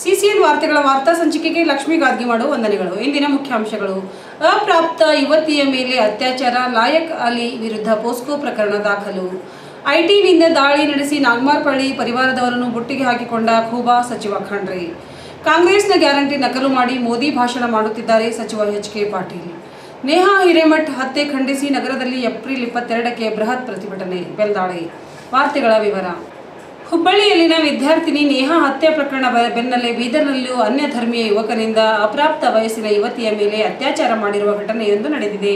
CCN ವಾರ್ತೆಗಳ ವಾರ್ತಾ ಸಂಚಿಕೆಗೆ ಲಕ್ಷ್ಮೀ ಗಾದ್ಗಿಮಾಡು ವಂದನೆಗಳು. ಇಂದಿನ ಮುಖ್ಯಾಂಶಗಳು. ಅಪ್ರಾಪ್ತ ಯುವತಿಯ ಮೇಲೆ ಅತ್ಯಾಚಾರ, ಲಾಯಕ್ ಅಲಿ ವಿರುದ್ಧ ಪೋಸ್ಕೋ ಪ್ರಕರಣ ದಾಖಲು. ಐಟಿನಿಂದ ದಾಳಿ ನಡೆಸಿ ನಾಗ್ಮಾರ್ಪಳ್ಳಿ ಪರಿವಾರದವರನ್ನು ಬುಟ್ಟಿಗೆ ಹಾಕಿಕೊಂಡ ಖೂಬಾ ಸಚಿವ ಖಂಡ್ರೆ. ಕಾಂಗ್ರೆಸ್ನ ಗ್ಯಾರಂಟಿ ನಕಲು ಮಾಡಿ ಮೋದಿ ಭಾಷಣ ಮಾಡುತ್ತಿದ್ದಾರೆ ಸಚಿವ ಎಚ್ ಕೆ ಪಾಟೀಲ್. ನೇಹಾ ಹಿರೇಮಠ್ ಹತ್ಯೆ ಖಂಡಿಸಿ ನಗರದಲ್ಲಿ ಏಪ್ರಿಲ್ ಇಪ್ಪತ್ತೆರಡಕ್ಕೆ ಬೃಹತ್ ಪ್ರತಿಭಟನೆ, ಬೆಲ್ದಾಳಿ. ವಾರ್ತೆಗಳ ವಿವರ. ಹುಬ್ಬಳ್ಳಿಯಲ್ಲಿನ ವಿದ್ಯಾರ್ಥಿನಿ ನೇಹಾ ಹತ್ಯೆ ಪ್ರಕರಣ ಬೆನ್ನಲ್ಲೇ ಬೀದರ್ನಲ್ಲೂ ಅನ್ಯ ಧರ್ಮೀಯ ಯುವಕನಿಂದ ಅಪ್ರಾಪ್ತ ವಯಸ್ಸಿನ ಯುವತಿಯ ಮೇಲೆ ಅತ್ಯಾಚಾರ ಮಾಡಿರುವ ಘಟನೆಯೊಂದು ನಡೆದಿದೆ.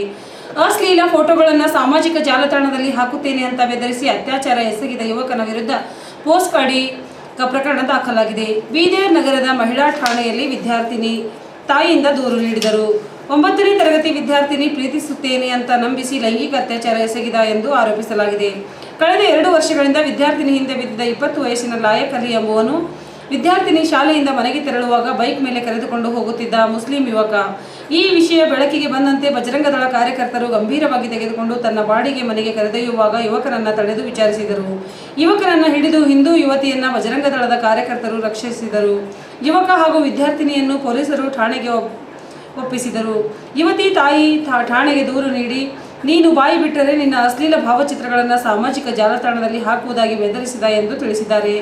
ಅಶ್ಲೀಲ ಫೋಟೋಗಳನ್ನು ಸಾಮಾಜಿಕ ಜಾಲತಾಣದಲ್ಲಿ ಹಾಕುತ್ತೇನೆ ಅಂತ ಬೆದರಿಸಿ ಅತ್ಯಾಚಾರ ಎಸಗಿದ ಯುವಕನ ವಿರುದ್ಧ ಪೋಸ್ಟ್ ಮಾಡಿ ಪ್ರಕರಣ ದಾಖಲಾಗಿದೆ. ಬೀದರ್ ನಗರದ ಮಹಿಳಾ ಠಾಣೆಯಲ್ಲಿ ವಿದ್ಯಾರ್ಥಿನಿ ತಾಯಿಯಿಂದ ದೂರು ನೀಡಿದರು. ಒಂಬತ್ತನೇ ತರಗತಿ ವಿದ್ಯಾರ್ಥಿನಿ ಪ್ರೀತಿಸುತ್ತೇನೆ ಅಂತ ನಂಬಿಸಿ ಲೈಂಗಿಕ ಅತ್ಯಾಚಾರ ಎಸಗಿದ ಎಂದು ಆರೋಪಿಸಲಾಗಿದೆ. ಕಳೆದ ಎರಡು ವರ್ಷಗಳಿಂದ ವಿದ್ಯಾರ್ಥಿನಿ ಹಿಂದೆ ಬಿದ್ದಿದ್ದ ಇಪ್ಪತ್ತು ವಯಸ್ಸಿನ ಲಾಯಕ್ ಅಲಿ ಎಂಬುವನು ವಿದ್ಯಾರ್ಥಿನಿ ಶಾಲೆಯಿಂದ ಮನೆಗೆ ತೆರಳುವಾಗ ಬೈಕ್ ಮೇಲೆ ಕರೆದುಕೊಂಡು ಹೋಗುತ್ತಿದ್ದ ಮುಸ್ಲಿಂ ಯುವಕ. ಈ ವಿಷಯ ಬೆಳಕಿಗೆ ಬಂದಂತೆ ಬಜರಂಗದಳ ಕಾರ್ಯಕರ್ತರು ಗಂಭೀರವಾಗಿ ತೆಗೆದುಕೊಂಡು ತನ್ನ ಬಾಡಿಗೆ ಮನೆಗೆ ಕರೆದೊಯ್ಯುವಾಗ ಯುವಕರನ್ನು ತಡೆದು ವಿಚಾರಿಸಿದರು. ಯುವಕರನ್ನು ಹಿಡಿದು ಹಿಂದೂ ಯುವತಿಯನ್ನ ಬಜರಂಗದಳದ ಕಾರ್ಯಕರ್ತರು ರಕ್ಷಿಸಿದರು. ಯುವಕ ಹಾಗೂ ವಿದ್ಯಾರ್ಥಿನಿಯನ್ನು ಪೊಲೀಸರು ಠಾಣೆಗೆ ಒಪ್- ಒಪ್ಪಿಸಿದರು. ಯುವತಿ ತಾಯಿ ಠಾಣೆಗೆ ದೂರು ನೀಡಿ ನೀನು ಬಾಯಿ ಬಿಟ್ಟರೆ ನಿನ್ನ ಅಶ್ಲೀಲ ಭಾವಚಿತ್ರಗಳನ್ನು ಸಾಮಾಜಿಕ ಜಾಲತಾಣದಲ್ಲಿ ಹಾಕುವುದಾಗಿ ಬೆದರಿಸಿದ ಎಂದು ತಿಳಿಸಿದ್ದಾರೆ.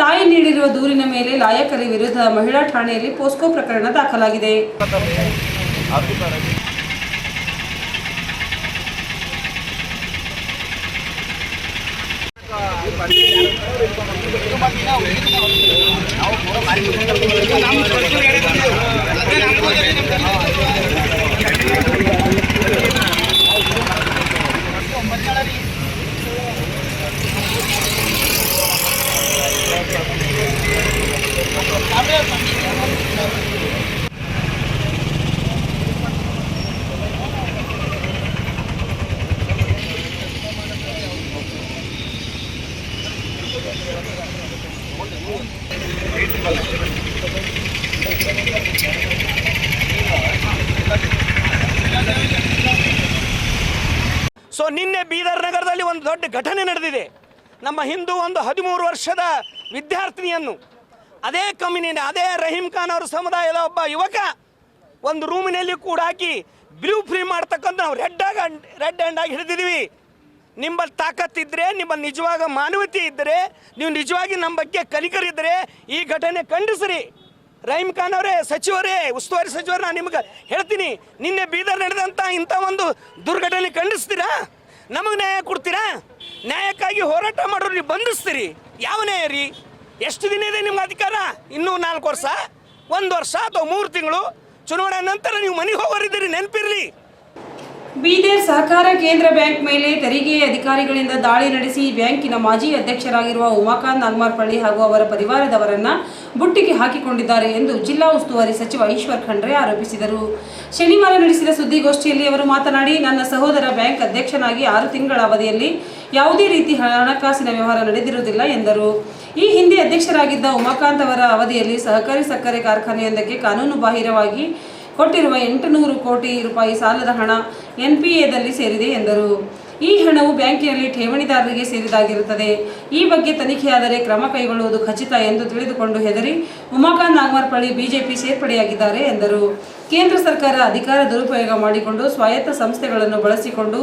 ತಾಯಿ ನೀಡಿರುವ ದೂರಿನ ಮೇಲೆ ಲಾಯಕರ ವಿರುದ್ಧ ಮಹಿಳಾ ಠಾಣೆಯಲ್ಲಿ ಪೋಸ್ಕೋ ಪ್ರಕರಣ ದಾಖಲಾಗಿದೆ. ನಿನ್ನೆ ಬೀದರ್ ನಗರದಲ್ಲಿ ಒಂದು ದೊಡ್ಡ ಘಟನೆ ನಡೆದಿದೆ. ನಮ್ಮ ಹಿಂದೂ ಒಂದು ಹದಿಮೂರು ವರ್ಷದ ವಿದ್ಯಾರ್ಥಿನಿಯನ್ನು, ಅದೇ ಕಮ್ಯುನಿಟಿ, ಅದೇ ರಹೀಂ ಖಾನ್ ಅವರ ಸಮುದಾಯದ ಒಬ್ಬ ಯುವಕ ಒಂದು ರೂಮಿನಲ್ಲಿ ಕೂಡ ಹಾಕಿ ಬ್ಲೂ ಫ್ರೀ ಮಾಡ್ತಕ್ಕಂಥ ನಾವು ರೆಡ್ ಆಗಿ, ರೆಡ್ ಹ್ಯಾಂಡ್ ಆಗಿ ಹಿಡಿದಿದ್ದೀವಿ. ನಿಮ್ಮಲ್ಲಿ ತಾಕತ್ತಿದ್ದರೆ ನಿಮ್ಮಲ್ಲಿ ನಿಜವಾಗ ಮಾನವತೆ ಇದ್ದರೆ, ನೀವು ನಿಜವಾಗಿ ನಮ್ಮ ಬಗ್ಗೆ ಕಲಿಕರಿದ್ದರೆ ಈ ಘಟನೆ ಖಂಡಿಸ್ರಿ. ರಹೀಂ ಖಾನ್ ಅವರೇ, ಸಚಿವರೇ, ಉಸ್ತುವಾರಿ ಸಚಿವರು, ನಾನು ನಿಮ್ಗೆ ಹೇಳ್ತೀನಿ, ನಿನ್ನೆ ಬೀದರ್ ನಡೆದಂಥ ಇಂಥ ಒಂದು ದುರ್ಘಟನೆ ಖಂಡಿಸ್ತೀರಾ? ನಮಗೆ ನ್ಯಾಯ ಕೊಡ್ತೀರಾ? ನ್ಯಾಯಕ್ಕಾಗಿ ಹೋರಾಟ ಮಾಡೋರು ನೀವು ಬಂಧಿಸ್ತೀರಿ. ಯಾವ ನ್ಯಾಯ ರೀ? ಎಷ್ಟು ದಿನ ಇದೆ ನಿಮ್ಗೆ ಅಧಿಕಾರ? ಇನ್ನೂ ನಾಲ್ಕು ವರ್ಷ? ಒಂದು ವರ್ಷ ಅಥವಾ ಮೂರು ತಿಂಗಳು? ಚುನಾವಣೆ ನಂತರ ನೀವು ಮನೆಗೆ ಹೋಗೋರಿದ್ದೀರಿ, ನೆನಪಿರಲಿ. ಬೀದರ್ ಸಹಕಾರ ಕೇಂದ್ರ ಬ್ಯಾಂಕ್ ಮೇಲೆ ತೆರಿಗೆ ಅಧಿಕಾರಿಗಳಿಂದ ದಾಳಿ ನಡೆಸಿ ಬ್ಯಾಂಕಿನ ಮಾಜಿ ಅಧ್ಯಕ್ಷರಾಗಿರುವ ಉಮಾಕಾಂತ್ ನಾಗಮಾರ್ಪಳ್ಳಿ ಹಾಗೂ ಅವರ ಪರಿವಾರದವರನ್ನ ಬುಟ್ಟಿಗೆ ಹಾಕಿಕೊಂಡಿದ್ದಾರೆ ಎಂದು ಜಿಲ್ಲಾ ಉಸ್ತುವಾರಿ ಸಚಿವ ಈಶ್ವರ್ ಖಂಡ್ರೆ ಆರೋಪಿಸಿದರು. ಶನಿವಾರ ನಡೆಸಿದ ಸುದ್ದಿಗೋಷ್ಠಿಯಲ್ಲಿ ಅವರು ಮಾತನಾಡಿ, ನನ್ನ ಸಹೋದರ ಬ್ಯಾಂಕ್ ಅಧ್ಯಕ್ಷನಾಗಿ ಆರು ತಿಂಗಳ ಅವಧಿಯಲ್ಲಿ ಯಾವುದೇ ರೀತಿ ಹಣಕಾಸಿನ ವ್ಯವಹಾರ ನಡೆದಿರುವುದಿಲ್ಲ ಎಂದರು. ಈ ಹಿಂದೆ ಅಧ್ಯಕ್ಷರಾಗಿದ್ದ ಉಮಾಕಾಂತ್ ಅವರ ಅವಧಿಯಲ್ಲಿ ಸಹಕಾರಿ ಸಕ್ಕರೆ ಕಾರ್ಖಾನೆಯೊಂದಕ್ಕೆ ಕಾನೂನು ಬಾಹಿರವಾಗಿ ಕೊಟ್ಟಿರುವ ಎಂಟುನೂರು ಕೋಟಿ ರೂಪಾಯಿ ಸಾಲದ ಹಣ ಎನ್ಪಿಎದಲ್ಲಿ ಸೇರಿದೆ ಎಂದರು. ಈ ಹಣವು ಬ್ಯಾಂಕಿನಲ್ಲಿ ಠೇವಣಿದಾರರಿಗೆ ಸೇರಿದಾಗಿರುತ್ತದೆ. ಈ ಬಗ್ಗೆ ತನಿಖೆಯಾದರೆ ಕ್ರಮ ಕೈಗೊಳ್ಳುವುದು ಖಚಿತ ಎಂದು ತಿಳಿದುಕೊಂಡು ಹೆದರಿ ಉಮಾಕಾಂತ್ ನಾಗಮರ್ಪಳ್ಳಿ ಬಿಜೆಪಿ ಸೇರ್ಪಡೆಯಾಗಿದ್ದಾರೆ ಎಂದರು. ಕೇಂದ್ರ ಸರ್ಕಾರ ಅಧಿಕಾರ ದುರುಪಯೋಗ ಮಾಡಿಕೊಂಡು ಸ್ವಾಯತ್ತ ಸಂಸ್ಥೆಗಳನ್ನು ಬಳಸಿಕೊಂಡು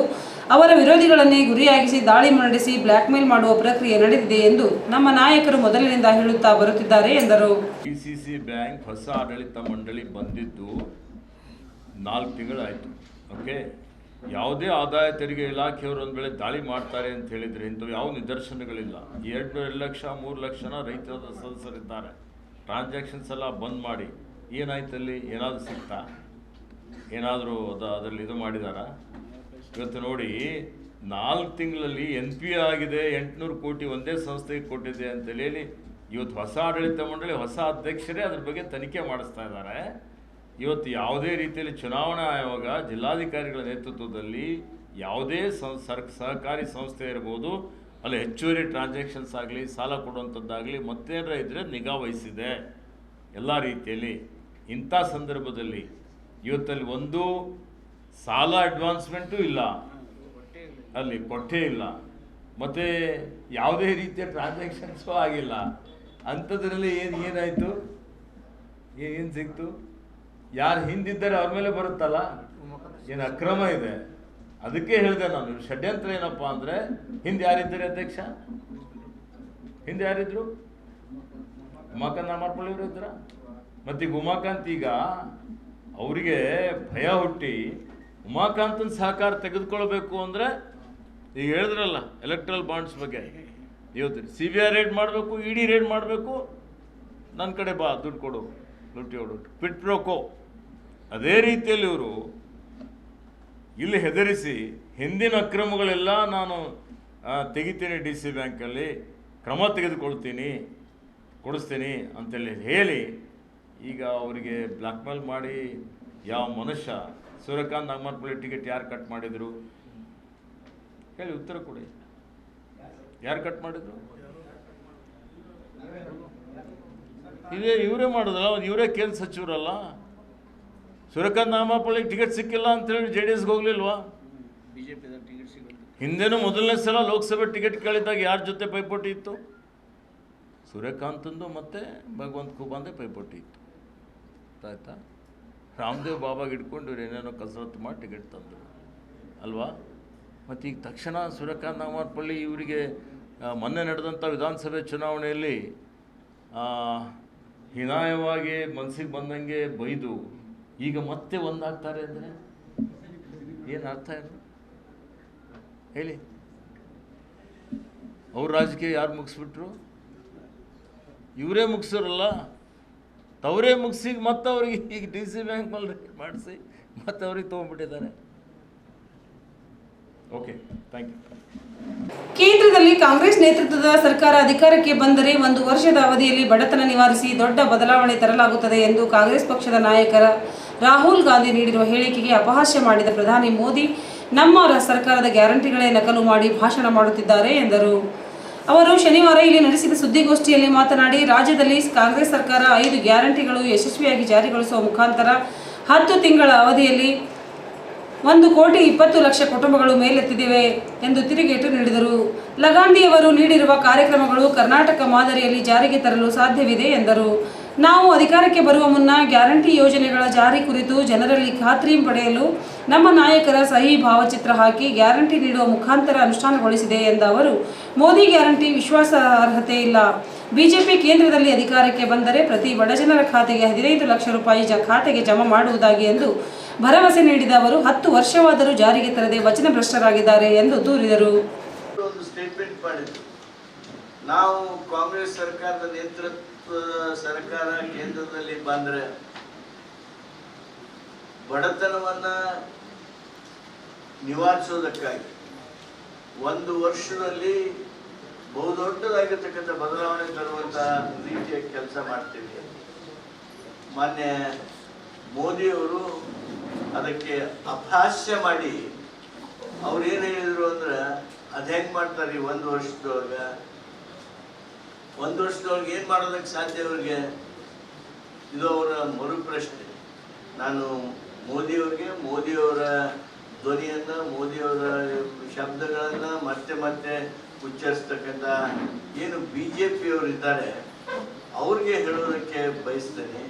ಅವರ ವಿರೋಧಿಗಳನ್ನೇ ಗುರಿಯಾಗಿಸಿ ದಾಳಿ ನಡೆಸಿ ಬ್ಲ್ಯಾಕ್ಮೇಲ್ ಮಾಡುವ ಪ್ರಕ್ರಿಯೆ ನಡೆದಿದೆ ಎಂದು ನಮ್ಮ ನಾಯಕರು ಮೊದಲಿನಿಂದ ಹೇಳುತ್ತಾ ಬರುತ್ತಿದ್ದಾರೆ ಎಂದರು. ಬ್ಯಾಂಕ್ ಹೊಸ ಆಡಳಿತ ಮಂಡಳಿ ಬಂದಿದ್ದು ನಾಲ್ಕು ತಿಂಗಳಾಯಿತು. ಓಕೆ ಯಾವುದೇ ಆದಾಯ ತೆರಿಗೆ ಇಲಾಖೆಯವರು ಒಂದು ವೇಳೆ ದಾಳಿ ಮಾಡ್ತಾರೆ ಅಂತ ಹೇಳಿದರೆ ಇಂಥವು ಯಾವ ನಿದರ್ಶನಗಳಿಲ್ಲ. ಎರಡು ಎರಡು ಲಕ್ಷ, ಮೂರು ಲಕ್ಷನ ರೈತರ ಸದಸ್ಯರಿದ್ದಾರೆ. ಟ್ರಾನ್ಸಾಕ್ಷನ್ಸ್ ಎಲ್ಲ ಬಂದ್ ಮಾಡಿ. ಏನಾಯ್ತಲ್ಲಿ ಏನಾದರೂ ಸಿಗ್ತಾ ಏನಾದರೂ ಅದು ಅದರಲ್ಲಿ ಇದು ಮಾಡಿದಾರಾ? ಇವತ್ತು ನೋಡಿ, ನಾಲ್ಕು ತಿಂಗಳಲ್ಲಿ ಎನ್ ಪಿ ಆಗಿದೆ, ಎಂಟುನೂರು ಕೋಟಿ ಒಂದೇ ಸಂಸ್ಥೆಗೆ ಕೊಟ್ಟಿದೆ ಅಂತೇಳಿ ಇವತ್ತು ಹೊಸ ಆಡಳಿತ ಮಂಡಳಿ, ಹೊಸ ಅಧ್ಯಕ್ಷರೇ ಅದ್ರ ಬಗ್ಗೆ ತನಿಖೆ ಮಾಡಿಸ್ತಾ ಇದ್ದಾರೆ. ಇವತ್ತು ಯಾವುದೇ ರೀತಿಯಲ್ಲಿ ಚುನಾವಣಾ ಆಯೋಗ ಜಿಲ್ಲಾಧಿಕಾರಿಗಳ ನೇತೃತ್ವದಲ್ಲಿ ಯಾವುದೇ ಸಹಕಾರಿ ಸಂಸ್ಥೆ ಇರ್ಬೋದು, ಅಲ್ಲಿ ಹೆಚ್ಚುವರಿ ಟ್ರಾನ್ಸಾಕ್ಷನ್ಸ್ ಆಗಲಿ, ಸಾಲ ಕೊಡುವಂಥದ್ದಾಗಲಿ ಮತ್ತೇನಾರ ಇದ್ದರೆ ನಿಗಾ ವಹಿಸಿದೆ. ಎಲ್ಲ ರೀತಿಯಲ್ಲಿ ಇಂಥ ಸಂದರ್ಭದಲ್ಲಿ ಇವತ್ತಲ್ಲಿ ಒಂದು ಸಾಲ ಅಡ್ವಾನ್ಸ್ಮೆಂಟು ಇಲ್ಲ. ಅಲ್ಲಿ ಕೊಟ್ಟೇ ಇಲ್ಲ. ಮತ್ತು ಯಾವುದೇ ರೀತಿಯ ಟ್ರಾನ್ಸಾಕ್ಷನ್ಸು ಆಗಿಲ್ಲ. ಅಂಥದ್ರಲ್ಲಿ ಏನು, ಏನಾಯಿತು? ಏನು ಸಿಕ್ತು? ಯಾರು ಹಿಂದಿದ್ದಾರೆ ಅವ್ರ ಮೇಲೆ ಬರುತ್ತಲ್ಲ? ಏನು ಅಕ್ರಮ ಇದೆ? ಅದಕ್ಕೆ ಹೇಳಿದೆ ನಾನು ಷಡ್ಯಂತ್ರ ಏನಪ್ಪ ಅಂದರೆ, ಹಿಂದೆ ಯಾರಿದ್ದಾರೆ ಅಧ್ಯಕ್ಷ? ಹಿಂದೆ ಯಾರಿದ್ರು? ಉಮಾಕಾಂತ ಮಾಡ್ಕೊಳ್ಳಿವ್ರು ಇದ್ರ? ಮತ್ತೆ ಈಗ ಉಮಾಕಾಂತ್ ಈಗ ಅವರಿಗೆ ಭಯ ಹುಟ್ಟಿ ಉಮಾಕಾಂತನ ಸಹಕಾರ ತೆಗೆದುಕೊಳ್ಬೇಕು ಅಂದರೆ, ಈಗ ಹೇಳಿದ್ರಲ್ಲ ಎಲೆಕ್ಟ್ರಲ್ ಬಾಂಡ್ಸ್ ಬಗ್ಗೆ. ಇವತ್ತು ಸಿ ಬಿ ಐ ರೇಡ್ ಮಾಡಬೇಕು ಇ ಡಿ ರೇಡ್ ಮಾಡಬೇಕು ನನ್ನ ಕಡೆ ಬಾ, ದುಡ್ಡು ಕೊಡು ಲುಟ್ಟಿ ಪಿಟ್ ಪ್ರೋಕೋ ಅದೇ ರೀತಿಯಲ್ಲಿ ಇವರು ಇಲ್ಲಿ ಹೆದರಿಸಿ ಹಿಂದಿನ ಅಕ್ರಮಗಳೆಲ್ಲ ನಾನು ತೆಗಿತೀನಿ ಡಿ ಸಿ ಬ್ಯಾಂಕಲ್ಲಿ, ಕ್ರಮ ತೆಗೆದುಕೊಳ್ತೀನಿ, ಕೊಡಿಸ್ತೀನಿ ಅಂತೇಳಿ ಹೇಳಿ ಈಗ ಅವರಿಗೆ ಬ್ಲ್ಯಾಕ್ಮೇಲ್ ಮಾಡಿ ಯಾವ ಮನುಷ್ಯ, ಸೂರ್ಯಕಾಂತ್ ನಾಗಮರ್ಪಳ್ಳಿ ಟಿಕೆಟ್ ಯಾರು ಕಟ್ ಮಾಡಿದರು? ಹೇಳಿ ಉತ್ತರ ಕೊಡಿ. ಯಾರು ಕಟ್ ಮಾಡಿದರು? ಇದೇ ಇವರೇ ಮಾಡೋದಲ್ಲ ಇವರೇ ಕೇಂದ್ರ ಸಚಿವರಲ್ಲ? ಸೂರ್ಯಕಾಂತ್ ನಾಮಪಳ್ಳಿ ಟಿಕೆಟ್ ಸಿಕ್ಕಿಲ್ಲ ಅಂತೇಳಿ ಜೆ ಡಿ ಎಸ್ಗೆ ಹೋಗ್ಲಿಲ್ವಾ? ಹಿಂದೆನೂ ಮೊದಲನೇ ಸಲ ಲೋಕಸಭೆ ಟಿಕೆಟ್ ಕೇಳಿದಾಗ ಯಾರ ಜೊತೆ ಪೈಪೋಟಿ ಇತ್ತು? ಸೂರ್ಯಕಾಂತಂದು ಮತ್ತೆ ಭಗವಂತ ಖೂಬಾಂದೆ ಪೈಪೋಟಿ ಇತ್ತು. ಆಯ್ತಾ? ರಾಮದೇವ್ ಬಾಬಾಗೆ ಇಟ್ಕೊಂಡು ಇವ್ರು ಏನೇನೋ ಕಸರತ್ತು ಮಾಡಿ ಟಿಕೆಟ್ ತಂದರು. ಅಲ್ವಾ? ಮತ್ತು ಈಗ ತಕ್ಷಣ ಸೂರ್ಯಕಾಂತ್ ನಾಮಾರ್ಪಳ್ಳಿ ಇವರಿಗೆ ಮೊನ್ನೆ ನಡೆದಂಥ ವಿಧಾನಸಭೆ ಚುನಾವಣೆಯಲ್ಲಿ ಹೀನಾಯವಾಗಿ ಮನಸ್ಸಿಗೆ ಬಂದಂಗೆ ಬೈದು ಈಗ ಮತ್ತೆ ಒಂದಾಗ್ತಾರೆ ಅಂದರೆ ಏನು ಅರ್ಥ ಏನು ಹೇಳಿ. ಅವ್ರ ರಾಜಕೀಯ ಯಾರು ಮುಗಿಸ್ಬಿಟ್ರು? ಇವರೇ ಮುಗಿಸೋರಲ್ಲ. ತವರೇ ಮುಗಿಸಿ ಮತ್ತೆ ಅವ್ರಿಗೆ ಈಗ ಡಿ ಸಿ ಬ್ಯಾಂಕ್ ಮೇಲೆ ಮಾಡಿಸಿ ಮತ್ತೆ ಅವ್ರಿಗೆ ತೊಗೊಂಡ್ಬಿಟ್ಟಿದ್ದಾರೆ. ಓಕೆ ಥ್ಯಾಂಕ್ ಯು ಕೇಂದ್ರದಲ್ಲಿ ಕಾಂಗ್ರೆಸ್ ನೇತೃತ್ವದ ಸರ್ಕಾರ ಅಧಿಕಾರಕ್ಕೆ ಬಂದರೆ ಒಂದು ವರ್ಷದ ಅವಧಿಯಲ್ಲಿ ಬಡತನ ನಿವಾರಿಸಿ ದೊಡ್ಡ ಬದಲಾವಣೆ ತರಲಾಗುತ್ತದೆ ಎಂದು ಕಾಂಗ್ರೆಸ್ ಪಕ್ಷದ ನಾಯಕರ ರಾಹುಲ್ ಗಾಂಧಿ ನೀಡಿರುವ ಹೇಳಿಕೆಗೆ ಅಪಹಾಸ್ಯ ಮಾಡಿದ ಪ್ರಧಾನಿ ಮೋದಿ ನಮ್ಮ ಸರ್ಕಾರದ ಗ್ಯಾರಂಟಿಗಳೇ ನಕಲು ಮಾಡಿ ಭಾಷಣ ಮಾಡುತ್ತಿದ್ದಾರೆ ಎಂದರು. ಅವರು ಶನಿವಾರ ಇಲ್ಲಿ ನಡೆಸಿದ ಸುದ್ದಿಗೋಷ್ಠಿಯಲ್ಲಿ ಮಾತನಾಡಿ, ರಾಜ್ಯದಲ್ಲಿ ಕಾಂಗ್ರೆಸ್ ಸರ್ಕಾರ ಐದು ಗ್ಯಾರಂಟಿಗಳು ಯಶಸ್ವಿಯಾಗಿ ಜಾರಿಗೊಳಿಸುವ ಮುಖಾಂತರ ಹತ್ತು ತಿಂಗಳ ಅವಧಿಯಲ್ಲಿ ಒಂದು ಕೋಟಿ ಇಪ್ಪತ್ತು ಲಕ್ಷ ಕುಟುಂಬಗಳು ಮೇಲೆತ್ತಿವೆ ಎಂದು ತಿರುಗೇಟು ನೀಡಿದರು. ಲಗಾಂಡಿಯವರು ನೀಡಿರುವ ಕಾರ್ಯಕ್ರಮಗಳು ಕರ್ನಾಟಕ ಮಾದರಿಯಲ್ಲಿ ಜಾರಿಗೆ ತರಲು ಸಾಧ್ಯವಿದೆ ಎಂದರು. ನಾವು ಅಧಿಕಾರಕ್ಕೆ ಬರುವ ಮುನ್ನ ಗ್ಯಾರಂಟಿ ಯೋಜನೆಗಳ ಜಾರಿ ಕುರಿತು ಜನರಲ್ಲಿ ಖಾತ್ರಿ ಪಡೆಯಲು ನಮ್ಮ ನಾಯಕರ ಸಹಿ ಭಾವಚಿತ್ರ ಹಾಕಿ ಗ್ಯಾರಂಟಿ ನೀಡುವ ಮುಖಾಂತರ ಅನುಷ್ಠಾನಗೊಳಿಸಿದೆ ಎಂದ ಅವರು, ಮೋದಿ ಗ್ಯಾರಂಟಿ ವಿಶ್ವಾಸಾರ್ಹತೆ ಇಲ್ಲ. ಬಿಜೆಪಿ ಕೇಂದ್ರದಲ್ಲಿ ಅಧಿಕಾರಕ್ಕೆ ಬಂದರೆ ಪ್ರತಿ ಬಡಜನರ ಖಾತೆಗೆ ಹದಿನೈದು ಲಕ್ಷ ರೂಪಾಯಿ ಜ ಖಾತೆಗೆ ಜಮಾ ಮಾಡುವುದಾಗಿ ಎಂದು ಭರವಸೆ ನೀಡಿದ ಅವರು, ಹತ್ತು ವರ್ಷವಾದರೂ ಜಾರಿಗೆ ತರದೆ ವಚನಭ್ರಷ್ಟರಾಗಿದ್ದಾರೆ ಎಂದು ದೂರಿದರು. ನಾವು ಕಾಂಗ್ರೆಸ್ ಸರ್ಕಾರದ ನೇತೃತ್ವ ಸರ್ಕಾರ ಕೇಂದ್ರದಲ್ಲಿ ಬಂದ್ರೆ ಬಡತನವನ್ನ ನಿವಾರಿಸೋದಕ್ಕಾಗಿ ಒಂದು ವರ್ಷದಲ್ಲಿ ಬಹುದೊಡ್ಡದಾಗಿರ್ತಕ್ಕಂಥ ಬದಲಾವಣೆ ತರುವಂತ ರೀತಿಯ ಕೆಲಸ ಮಾಡ್ತೀವಿ. ಮಾನ್ಯ ಮೋದಿಯವರು ಅದಕ್ಕೆ ಅಭಾಸ್ಯ ಮಾಡಿ ಅವ್ರು ಏನು ಹೇಳಿದ್ರು ಅಂದ್ರೆ ಅದ್ ಹೆಂಗ್ ಮಾಡ್ತಾರೆ ಈ ಒಂದು ವರ್ಷದೊಳಗ? ಒಂದು ವರ್ಷದೊಳಗೆ ಏನು ಮಾಡೋದಕ್ಕೆ ಸಾಧ್ಯ ಅವ್ರಿಗೆ ಇದು ಅವರ ಮರು ಪ್ರಶ್ನೆ. ನಾನು ಮೋದಿಯವ್ರಿಗೆ, ಮೋದಿಯವರ ಧ್ವನಿಯನ್ನು, ಮೋದಿಯವರ ಶಬ್ದಗಳನ್ನು ಮತ್ತೆ ಮತ್ತೆ ಉಚ್ಚರಿಸ್ತಕ್ಕಂಥ ಏನು ಬಿ ಜೆ ಪಿಯವರಿದ್ದಾರೆ ಅವ್ರಿಗೆ ಹೇಳೋದಕ್ಕೆ ಬಯಸ್ತೇನೆ.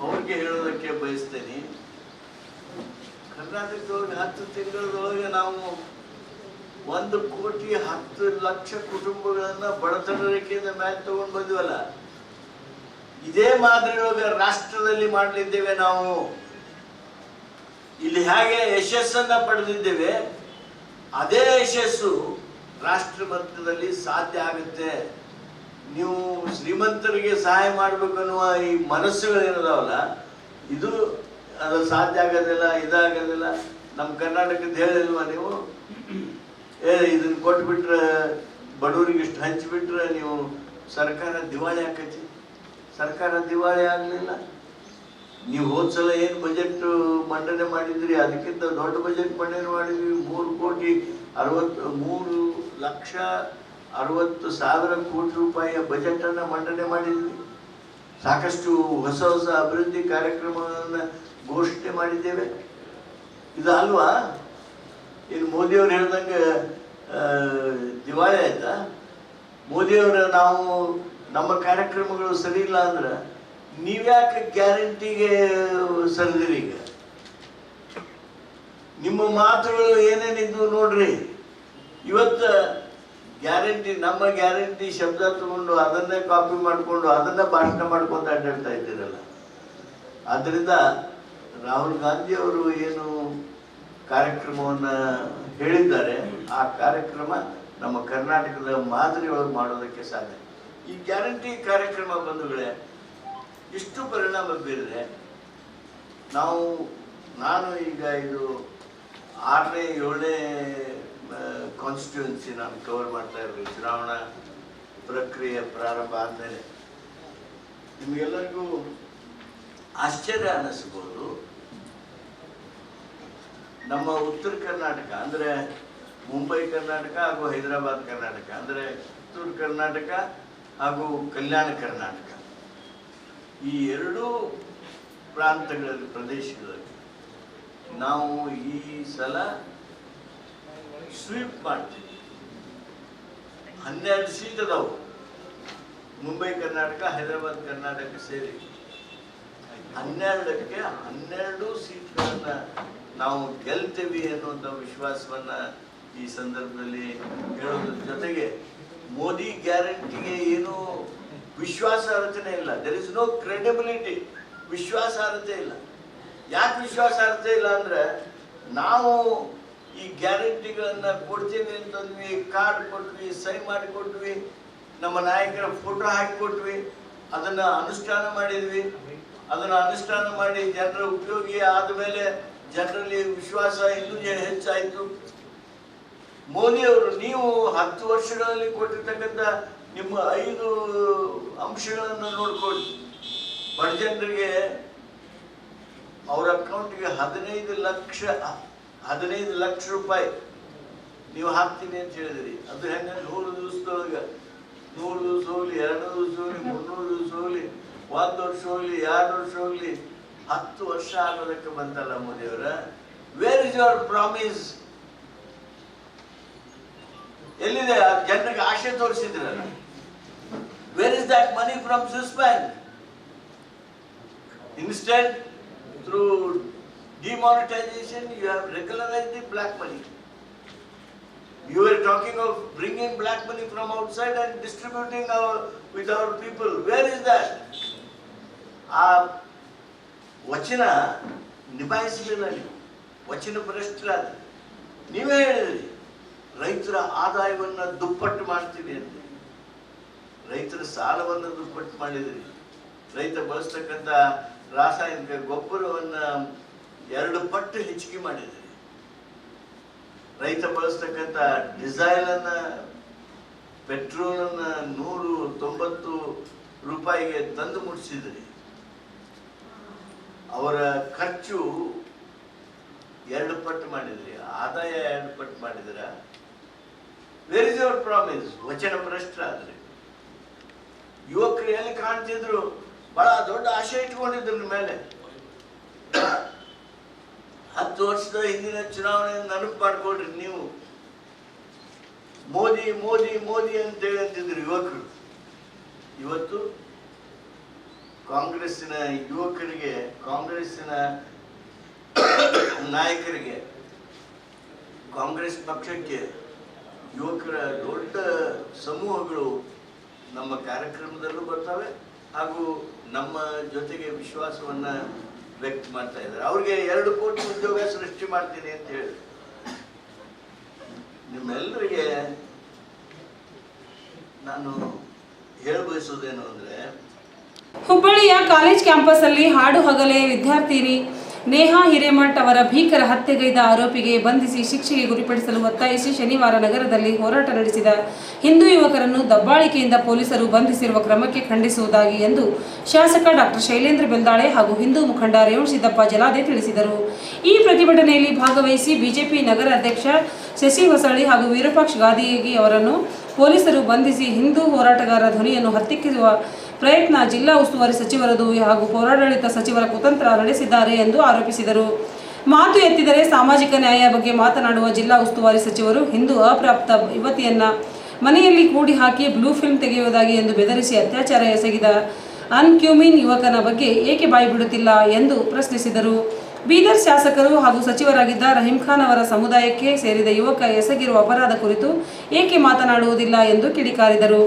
ಅವ್ರಿಗೆ ಹೇಳೋದಕ್ಕೆ ಬಯಸ್ತೇನೆ. ಕರ್ನಾಟಕದೊಳಗೆ ಹತ್ತು ತಿಂಗಳದೊಳಗೆ ನಾವು ಒಂದು ಕೋಟಿ ಹತ್ತು ಲಕ್ಷ ಕುಟುಂಬಗಳನ್ನ ಬಡತನ ರೇಖೆಯಿಂದ ಮ್ಯಾಲೆ ತಗೊಂಡು ಬಂದಿವಲ್ಲ? ಇದೇ ಮಾದರಿಯೊಳಗೆ ರಾಷ್ಟ್ರದಲ್ಲಿ ಮಾಡಲಿದ್ದೇವೆ ನಾವು. ಇಲ್ಲಿ ಹೇಗೆ ಯಶಸ್ಸನ್ನ ಪಡೆದಿದ್ದೇವೆ? ಅದೇ ಯಶಸ್ಸು ರಾಷ್ಟ್ರ ಮಟ್ಟದಲ್ಲಿ ಸಾಧ್ಯ ಆಗುತ್ತೆ. ನೀವು ಶ್ರೀಮಂತರಿಗೆ ಸಹಾಯ ಮಾಡ್ಬೇಕನ್ನುವ ಈ ಮನಸ್ಸುಗಳೇನದಾವಲ್ಲ? ಇದು ಅದು ಸಾಧ್ಯ ಆಗೋದಿಲ್ಲ, ಇದಾಗೋದಿಲ್ಲ. ನಮ್ಮ ಕರ್ನಾಟಕದ ಹೇಳಿಲ್ವಾ ನೀವು? ಏ ಇದನ್ನ ಕೊಟ್ಬಿಟ್ರೆ ಬಡವರಿಗೆ ಇಷ್ಟು ಹಂಚಿಬಿಟ್ರೆ ನೀವು ಸರ್ಕಾರ ದಿವಾಳಿ ಆಕೈತಿ. ಸರ್ಕಾರ ದಿವಾಳಿ ಆಗಲಿಲ್ಲ. ನೀವು ಹೋದ ಸಲ ಏನು ಬಜೆಟ್ ಮಂಡನೆ ಮಾಡಿದ್ರಿ? ಅದಕ್ಕಿಂತ ದೊಡ್ಡ ಬಜೆಟ್ ಮಂಡನೆ ಮಾಡಿದ್ವಿ. ಮೂರು ಕೋಟಿ ಅರವತ್ತು ಮೂರು ಲಕ್ಷ ಅರವತ್ತು ಸಾವಿರ ಕೋಟಿ ರೂಪಾಯಿಯ ಬಜೆಟ್ ಅನ್ನ ಮಂಡನೆ ಮಾಡಿದ್ವಿ. ಸಾಕಷ್ಟು ಹೊಸ ಹೊಸ ಅಭಿವೃದ್ಧಿ ಕಾರ್ಯಕ್ರಮಗಳನ್ನು ಘೋಷಣೆ ಮಾಡಿದ್ದೇವೆ. ಇದು ಅಲ್ವಾ? ಏನು ಮೋದಿಯವರು ಹೇಳ್ದಂಗೆ ದಿವಾಳಿ ಆಯ್ತಾ? ಮೋದಿಯವರ, ನಾವು ನಮ್ಮ ಕಾರ್ಯಕ್ರಮಗಳು ಸರಿ ಇಲ್ಲ ಅಂದ್ರೆ ನೀವ್ಯಾಕೆ ಗ್ಯಾರಂಟಿಗೆ ಸರಿದಿರಿ ಈಗ? ನಿಮ್ಮ ಮಾತುಗಳು ಏನೇನಿದ್ದು ನೋಡ್ರಿ. ಇವತ್ತು ಗ್ಯಾರಂಟಿ, ನಮ್ಮ ಗ್ಯಾರಂಟಿ ಶಬ್ದ ತಗೊಂಡು ಅದನ್ನೇ ಕಾಪಿ ಮಾಡಿಕೊಂಡು ಅದನ್ನೇ ಭಾಷಣ ಮಾಡ್ಕೊಂತ ಅಡ್ಡಾಡ್ತಾ ಇದ್ದೀರಲ್ಲ. ಆದ್ದರಿಂದ ರಾಹುಲ್ ಗಾಂಧಿ ಅವರು ಏನು ಕಾರ್ಯಕ್ರಮವನ್ನ ಹೇಳಿದ್ದಾರೆ. ಆ ಕಾರ್ಯಕ್ರಮ ನಮ್ಮ ಕರ್ನಾಟಕದ ಮಾದರಿಯೊಳಗೆ ಮಾಡೋದಕ್ಕೆ ಸಾಧ್ಯ. ಈ ಗ್ಯಾರಂಟಿ ಕಾರ್ಯಕ್ರಮ ಬಂಧುಗಳೇ, ಇಷ್ಟು ಪರಿಣಾಮ ಬೀರಿದೆ ನಾವು, ನಾನು ಈಗ ಇದು ಆರನೇ, ಏಳನೇ ಕಾನ್ಸ್ಟಿಟ್ಯೂನ್ಸಿ ನಾನು ಕವರ್ ಮಾಡ್ತಾ ಇರೋದು ಚುನಾವಣಾ ಪ್ರಕ್ರಿಯೆ ಪ್ರಾರಂಭ ಆದಮೇಲೆ ನಿಮಗೆಲ್ಲರಿಗೂ ಆಶ್ಚರ್ಯ ಅನ್ನಿಸ್ಬೋದು ನಮ್ಮ ಉತ್ತರ ಕರ್ನಾಟಕ, ಅಂದರೆ ಮುಂಬೈ ಕರ್ನಾಟಕ ಹಾಗೂ ಹೈದರಾಬಾದ್ ಕರ್ನಾಟಕ, ಅಂದರೆ ಉತ್ತರ ಕರ್ನಾಟಕ ಹಾಗೂ ಕಲ್ಯಾಣ ಕರ್ನಾಟಕ. ಈ ಎರಡೂ ಪ್ರಾಂತಗಳಲ್ಲಿ, ಪ್ರದೇಶಗಳಲ್ಲಿ ನಾವು ಈ ಸಲ ಸ್ವೀಪ್ ಮಾಡ್ತೀವಿ. ಹನ್ನೆರಡು ಸೀಟ್ ಅದಾವು. ಮುಂಬೈ ಕರ್ನಾಟಕ, ಹೈದರಾಬಾದ್ ಕರ್ನಾಟಕ ಸೇರಿ. ಹನ್ನೆರಡಕ್ಕೆ ಹನ್ನೆರಡು ಸೀಟ್ಗಳನ್ನ ನಾವು ಗೆಲ್ತೇವೆ ಅನ್ನುವಂಥ ವಿಶ್ವಾಸವನ್ನ ಈ ಸಂದರ್ಭದಲ್ಲಿ ಹೇಳೋದ್ರ ಜೊತೆಗೆ ಮೋದಿ ಗ್ಯಾರಂಟಿಗೆ ಏನು ವಿಶ್ವಾಸಾರ್ಹತೆ ಇಲ್ಲ. ದೆರ್ ಇಸ್ ನೋ ಕ್ರೆಡಿಬಿಲಿಟಿ ವಿಶ್ವಾಸಾರ್ಹತೆ ಇಲ್ಲ. ಯಾಕೆ ವಿಶ್ವಾಸಾರ್ಹತೆ ಇಲ್ಲ ಅಂದ್ರೆ ನಾವು ಈ ಗ್ಯಾರಂಟಿಗಳನ್ನು ಕೊಡ್ತೀವಿ ಅಂತಂದ್ವಿ, ಕಾರ್ಡ್ ಕೊಟ್ವಿ, ಸೈನ್ ಮಾಡಿಕೊಟ್ವಿ, ನಮ್ಮ ನಾಯಕರ ಫೋಟೋ ಹಾಕಿ ಕೊಟ್ವಿ ಅದನ್ನ ಅನುಷ್ಠಾನ ಮಾಡಿದ್ವಿ. ಅದನ್ನ ಅನುಷ್ಠಾನ ಮಾಡಿ ಜನರ ಉಪಯೋಗಿ ಆದಮೇಲೆ ಜನರಲ್ಲಿ ವಿಶ್ವಾಸ ಇನ್ನೂ ಹೆಚ್ಚಾಯಿತು? ಮೋದಿಯವರು ನೀವು ಹತ್ತು ವರ್ಷಗಳಲ್ಲಿ ಕೊಟ್ಟಿರ್ತಕ್ಕಂಥ ನಿಮ್ಮ ಐದು ಅಂಶಗಳನ್ನು ನೋಡ್ಕೊಳ್ಳಿ. ಬಡ ಜನರಿಗೆ ಅವ್ರ ಅಕೌಂಟ್ಗೆ ಹದಿನೈದು ಲಕ್ಷ ಹದಿನೈದು ಲಕ್ಷ ರೂಪಾಯಿ ನೀವು ಹಾಕ್ತೀನಿ ಅಂತ ಹೇಳಿದ್ರಿ. ಅದು ಹೆಂಗ? ನೂರು ದಿವಸದೊಳಗೆ. ನೂರು ದಿವಸ ಹೋಗ್ಲಿ, ಎರಡು ದಿವಸ ಹೋಗ್ಲಿ ಮುನ್ನೂರು ದಿವಸ ಹೋಗ್ಲಿ, ಒಂದು ವರ್ಷ ಹೋಗ್ಲಿ, ಎರಡು ವರ್ಷ ಹೋಗ್ಲಿ. ಹತ್ತು ವರ್ಷ ಆಗೋದಕ್ಕೆ ಬಂತಲ್ಲ ಮೋದಿಯವರ ವೇರ್ ಇಸ್ ಯುವರ್ ಪ್ರಾಮಿಸ್ ಎಲ್ಲಿದೆ ಆ ಜನರಿಗೆ ಆಶೆ ತೋರಿಸಿದ್ರಲ್ಲ where is that money from Swiss bank Instead, through demonetization, you have regularized the black money. You were talking of bringing black money from outside and distributing our, with our people. Where is that? ಆ ವಚನ ನಿಭಾಯಿಸಲಿಲ್ಲ ನೀವು ವಚನ ಭ್ರಷ್ಟರಾದ ನೀವೇ ಹೇಳಿದ್ರಿ ರೈತರ ಆದಾಯವನ್ನು ದುಪ್ಪಟ್ಟು ಮಾಡ್ತೀವಿ ಅಂತ. ರೈತರ ಸಾಲವನ್ನು ದುಪ್ಪಟ್ಟು ಮಾಡಿದ್ರಿ. ರೈತ ಬಳಸ್ತಕ್ಕಂಥ ರಾಸಾಯನಿಕ ಗೊಬ್ಬರವನ್ನು ಎರಡು ಪಟ್ಟು ಹೆಚ್ಚಿಗೆ ಮಾಡಿದ್ರಿ. ರೈತ ಬಳಸ್ತಕ್ಕಂಥ ಡಿಸೈಲನ್ನು, ಪೆಟ್ರೋಲನ್ನು ಪೆಟ್ರೋಲ್ ನೂರು ತೊಂಬತ್ತು ರೂಪಾಯಿಗೆ ತಂದು ಮುಟ್ಟಿಸಿದ್ರಿ ಅವರ ಖರ್ಚು ಎರಡು ಪಟ್ಟು ಮಾಡಿದ್ರಿ, ಆದಾಯ ಎರಡು ಪಟ್ಟು ಮಾಡಿದ್ರ ವೇರ್ ಇಸ್ ಯುವರ್ ಪ್ರಾಮಿಸ್ ವಚನ ಭ್ರಷ್ಟರಾದ್ರಿ ಯುವಕರು ಎಲ್ಲಿ ಕಾಣ್ತಿದ್ರು? ಬಹಳ ದೊಡ್ಡ ಆಶೆ ಇಟ್ಕೊಂಡಿದ್ರು ಮೇಲೆ. ಹತ್ತು ವರ್ಷದ ಹಿಂದಿನ ಚುನಾವಣೆ ನೆನಪು ಮಾಡ್ಕೊಳ್ರಿ ನೀವು. ಮೋದಿ ಮೋದಿ ಮೋದಿ ಅಂತೇಳಿ ಅಂತಿದ್ರು ಯುವಕರು. ಇವತ್ತು ಕಾಂಗ್ರೆಸ್ಸಿನ ಯುವಕರಿಗೆ, ಕಾಂಗ್ರೆಸ್ಸಿನ ನಾಯಕರಿಗೆ, ಕಾಂಗ್ರೆಸ್ ಪಕ್ಷಕ್ಕೆ ಯುವಕರ ದೊಡ್ಡ ಸಮೂಹಗಳು ನಮ್ಮ ಕಾರ್ಯಕ್ರಮದಲ್ಲೂ ಬರ್ತವೆ ಹಾಗೂ ನಮ್ಮ ಜೊತೆಗೆ ವಿಶ್ವಾಸವನ್ನು ವ್ಯಕ್ತ ಮಾಡ್ತಾ ಇದ್ದಾರೆ. ಅವ್ರಿಗೆ ಎರಡು ಕೋಟಿ ಉದ್ಯೋಗ ಸೃಷ್ಟಿ ಮಾಡ್ತೀನಿ ಅಂತ ಹೇಳಿ. ನಿಮ್ಮೆಲ್ಲರಿಗೆ ನಾನು ಹೇಳ ಬಯಸೋದೇನು ಅಂದ್ರೆ ಹುಬ್ಬಳ್ಳಿಯ ಕಾಲೇಜ್ ಕ್ಯಾಂಪಸ್ ಅಲ್ಲಿ ಹಾಡು ಹಗಲೇ ವಿದ್ಯಾರ್ಥಿನಿ ನೇಹಾ ಹಿರೇಮಠ್ ಅವರ ಭೀಕರ ಹತ್ಯೆಗೈದ ಆರೋಪಿಗೆ ಬಂಧಿಸಿ ಶಿಕ್ಷೆಗೆ ಗುರಿಪಡಿಸಲು ಒತ್ತಾಯಿಸಿ ಶನಿವಾರ ನಗರದಲ್ಲಿ ಹೋರಾಟ ನಡೆಸಿದ ಹಿಂದೂ ಯುವಕರನ್ನು ದಬ್ಬಾಳಿಕೆಯಿಂದ ಪೊಲೀಸರು ಬಂಧಿಸಿರುವ ಕ್ರಮಕ್ಕೆ ಖಂಡಿಸುವುದಾಗಿ ಎಂದು ಶಾಸಕ ಡಾಕ್ಟರ್ ಶೈಲೇಂದ್ರ ಬೆಲ್ದಾಳೆ ಹಾಗೂ ಹಿಂದೂ ಮುಖಂಡ ರೇವಣಸಿದ್ದಪ್ಪ ಜಲಾದೆ ತಿಳಿಸಿದರು. ಈ ಪ್ರತಿಭಟನೆಯಲ್ಲಿ ಭಾಗವಹಿಸಿ ಬಿಜೆಪಿ ನಗರ ಅಧ್ಯಕ್ಷ ಶಶಿ ಹೊಸಳ್ಳಿ ಹಾಗೂ ವಿರೂಪಾಕ್ಷ ಗಾದಿಗಿ ಅವರನ್ನು ಪೊಲೀಸರು ಬಂಧಿಸಿ ಹಿಂದೂ ಹೋರಾಟಗಾರರ ಧ್ವನಿಯನ್ನು ಹತ್ತಿಕ್ಕಿಸುವ ಪ್ರಯತ್ನ ಜಿಲ್ಲಾ ಉಸ್ತುವಾರಿ ಸಚಿವರದು ಹಾಗೂ ಪೌರಾಡಳಿತ ಸಚಿವರ ಕುತಂತ್ರ ನಡೆಸಿದ್ದಾರೆ ಎಂದು ಆರೋಪಿಸಿದರು. ಮಾತು ಎತ್ತಿದರೆ ಸಾಮಾಜಿಕ ನ್ಯಾಯ ಬಗ್ಗೆ ಮಾತನಾಡುವ ಜಿಲ್ಲಾ ಉಸ್ತುವಾರಿ ಸಚಿವರು ಹಿಂದೂ ಅಪ್ರಾಪ್ತ ಯುವತಿಯನ್ನ ಮನೆಯಲ್ಲಿ ಕೂಡಿ ಹಾಕಿ ಬ್ಲೂ ಫಿಲ್ಮ್ ತೆಗೆಯುವುದಾಗಿ ಎಂದು ಬೆದರಿಸಿ ಅತ್ಯಾಚಾರ ಎಸಗಿದ ಅನ್ಕ್ಯೂಮಿನ್ ಯುವಕನ ಬಗ್ಗೆ ಏಕೆ ಬಾಯಿ ಬಿಡುತ್ತಿಲ್ಲ ಎಂದು ಪ್ರಶ್ನಿಸಿದರು. ಬೀದರ್ ಶಾಸಕರು ಹಾಗೂ ಸಚಿವರಾಗಿದ್ದ ರಹೀಂ ಖಾನ್ ಅವರ ಸಮುದಾಯಕ್ಕೆ ಸೇರಿದ ಯುವಕ ಎಸಗಿರುವ ಅಪರಾಧ ಕುರಿತು ಏಕೆ ಮಾತನಾಡುವುದಿಲ್ಲ ಎಂದು ಕಿಡಿಕಾರಿದರು.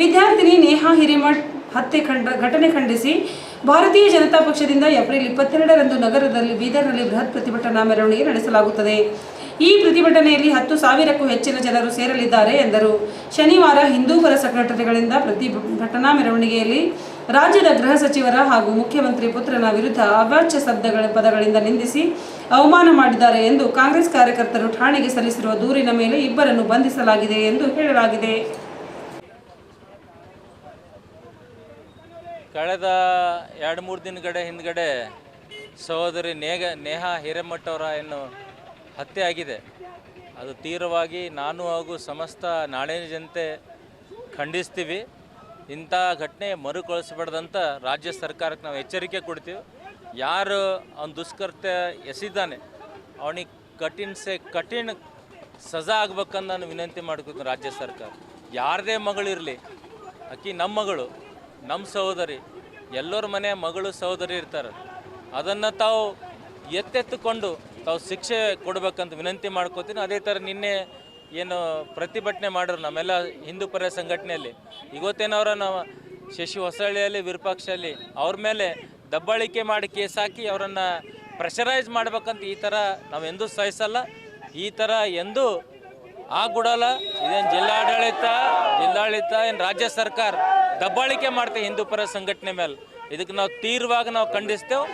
ವಿದ್ಯಾರ್ಥಿನಿ ನೇಹಾ ಹಿರೇಮಠ್ ಹತ್ಯೆ ಖಂಡ, ಘಟನೆ ಖಂಡಿಸಿ ಭಾರತೀಯ ಜನತಾ ಪಕ್ಷದಿಂದ ಏಪ್ರಿಲ್ ಇಪ್ಪತ್ತೆರಡರಂದು ನಗರದಲ್ಲಿ ಬೀದರ್ನಲ್ಲಿ ಬೃಹತ್ ಪ್ರತಿಭಟನಾ ಮೆರವಣಿಗೆ ನಡೆಸಲಾಗುತ್ತದೆ. ಈ ಪ್ರತಿಭಟನೆಯಲ್ಲಿ ಹತ್ತು ಸಾವಿರಕ್ಕೂ ಹೆಚ್ಚಿನ ಜನರು ಸೇರಲಿದ್ದಾರೆ ಎಂದರು. ಶನಿವಾರ ಹಿಂದೂ ಪರ ಸಂಘಟನೆಗಳಿಂದ ಪ್ರತಿಭಟನಾ ಮೆರವಣಿಗೆಯಲ್ಲಿ ರಾಜ್ಯದ ಗೃಹ ಸಚಿವರ ಹಾಗೂ ಮುಖ್ಯಮಂತ್ರಿ ಪುತ್ರನ ವಿರುದ್ಧ ಅವಾಚ್ಯ ಶಬ್ದಗಳ ಪದಗಳಿಂದ ನಿಂದಿಸಿ ಅವಮಾನ ಮಾಡಿದ್ದಾರೆ ಎಂದು ಕಾಂಗ್ರೆಸ್ ಕಾರ್ಯಕರ್ತರು ಠಾಣೆಗೆ ಸಲ್ಲಿಸಿರುವ ದೂರಿನ ಮೇಲೆ ಇಬ್ಬರನ್ನು ಬಂಧಿಸಲಾಗಿದೆ ಎಂದು ಹೇಳಲಾಗಿದೆ. ಕಳೆದ ಎರಡು ಮೂರು ದಿನಗಡೆ ಹಿಂದ್ಗಡೆ ಸಹೋದರಿ ನೇಗ ನೇಹಾ ಹಿರೇಮಠ್ ಅವರ ಏನು ಹತ್ಯೆ ಆಗಿದೆ. ಅದು ತೀವ್ರವಾಗಿ ನಾನು ಹಾಗೂ ಸಮಸ್ತ ನಾಡಿನ ಜನತೆ ಖಂಡಿಸ್ತೀವಿ. ಇಂಥ ಘಟನೆ ಮರುಕಳಿಸಬಾರ್ದಂತ ರಾಜ್ಯ ಸರ್ಕಾರಕ್ಕೆ ನಾವು ಎಚ್ಚರಿಕೆ ಕೊಡ್ತೀವಿ. ಯಾರು ಅವನ ದುಷ್ಕೃತ್ಯ ಎಸಿದ್ದಾನೆ, ಅವನಿಗೆ ಕಠಿಣ ಸೆ ಕಠಿಣ ಸಜಾ ಆಗ್ಬೇಕಂತ ನಾನು ವಿನಂತಿ ಮಾಡ್ಕೊತೀನಿ ರಾಜ್ಯ ಸರ್ಕಾರ. ಯಾರದೇ ಮಗಳಿರಲಿ ಅಕ್ಕಿ ನಮ್ಮ ಮಗಳು ನಮ್ಮ ಸಹೋದರಿ, ಎಲ್ಲರ ಮನೆ ಮಗಳು ಸಹೋದರಿ ಇರ್ತಾರೆ. ಅದನ್ನು ತಾವು ಎತ್ತೆತ್ತುಕೊಂಡು ತಾವು ಶಿಕ್ಷೆ ಕೊಡಬೇಕಂತ ವಿನಂತಿ ಮಾಡ್ಕೋತೀನಿ. ಅದೇ ಥರ ನಿನ್ನೆ ಏನು ಪ್ರತಿಭಟನೆ ಮಾಡಿದ್ರು ನಮ್ಮೆಲ್ಲ ಹಿಂದೂ ಪರ ಸಂಘಟನೆಯಲ್ಲಿ. ಇವತ್ತೇನವರ ನಾವು ಶಶಿ ಹೊಸಳ್ಳಿಯಲ್ಲಿ, ವಿರೂಪಾಕ್ಷಲ್ಲಿ ಅವ್ರ ಮೇಲೆ ದಬ್ಬಾಳಿಕೆ ಮಾಡಿ ಕೇಸ್ ಹಾಕಿ ಅವರನ್ನು ಪ್ರೆಷರೈಸ್ ಮಾಡ್ಬೇಕಂತ ಈ ಥರ ನಾವು ಎಂದೂ ಸಹಿಸಲ್ಲ. ಈ ಥರ ಎಂದೂ ಆಗ್ಬಿಡಲ್ಲ. ಇದೇನು ಜಿಲ್ಲಾಡಳಿತ ಜಿಲ್ಲಾಡಳಿತ, ಏನು ರಾಜ್ಯ ಸರ್ಕಾರ. ದಬ್ಬಾಳಿಕೆ ಮಾಡ್ತೇವೆ ಹಿಂದೂ ಪರ ಸಂಘಟನೆ ಮೇಲೆ ಇದಕ್ಕೆ ನಾವು ತೀವ್ರವಾಗಿ ನಾವು ಖಂಡಿಸ್ತೇವೆ.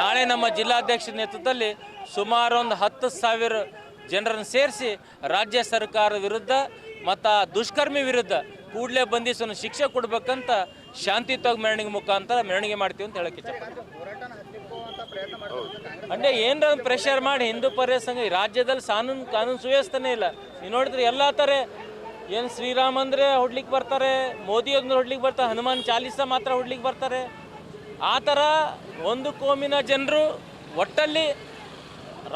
ನಾಳೆ ನಮ್ಮ ಜಿಲ್ಲಾಧ್ಯಕ್ಷರ ನೇತೃತ್ವದಲ್ಲಿ ಸುಮಾರು ಒಂದು ಹತ್ತು ಸಾವಿರ ಜನರನ್ನು ಸೇರಿಸಿ ರಾಜ್ಯ ಸರ್ಕಾರದ ವಿರುದ್ಧ ಮತ್ತು ಆ ದುಷ್ಕರ್ಮಿ ವಿರುದ್ಧ ಕೂಡಲೇ ಬಂಧಿಸೋನು ಶಿಕ್ಷೆ ಕೊಡ್ಬೇಕಂತ ಶಾಂತಿಯುತವಾಗಿ ಮೆರವಣಿಗೆ ಮುಖಾಂತರ ಮೆರವಣಿಗೆ ಮಾಡ್ತೀವಿ ಅಂತ ಹೇಳಕ್ಕೆ ಇಷ್ಟಪಡ್ತೀನಿ ಅಂದ್ರೆ ಏನರ ಪ್ರೆಷರ್ ಮಾಡಿ ಹಿಂದೂ ಪರ್ಯ ಸಂಘ ರಾಜ್ಯದಲ್ಲಿ ಕಾನೂನು ಕಾನೂನು ಸುವ್ಯವಸ್ಥೆನೇ ಇಲ್ಲ. ನೀವು ನೋಡಿದ್ರೆ ಎಲ್ಲ ಥರ ಏನು ಶ್ರೀರಾಮ್ ಅಂದರೆ ಹೊಡ್ಲಿಕ್ಕೆ ಬರ್ತಾರೆ, ಮೋದಿ ಅಂದ್ರೆ ಹೊಡ್ಲಿಕ್ಕೆ ಬರ್ತಾರೆ, ಹನುಮಾನ್ ಚಾಲೀಸ ಮಾತ್ರ ಹೊಡ್ಲಿಕ್ಕೆ ಬರ್ತಾರೆ. ಆ ಥರ ಒಂದು ಕೋಮಿನ ಜನರು ಒಟ್ಟಲ್ಲಿ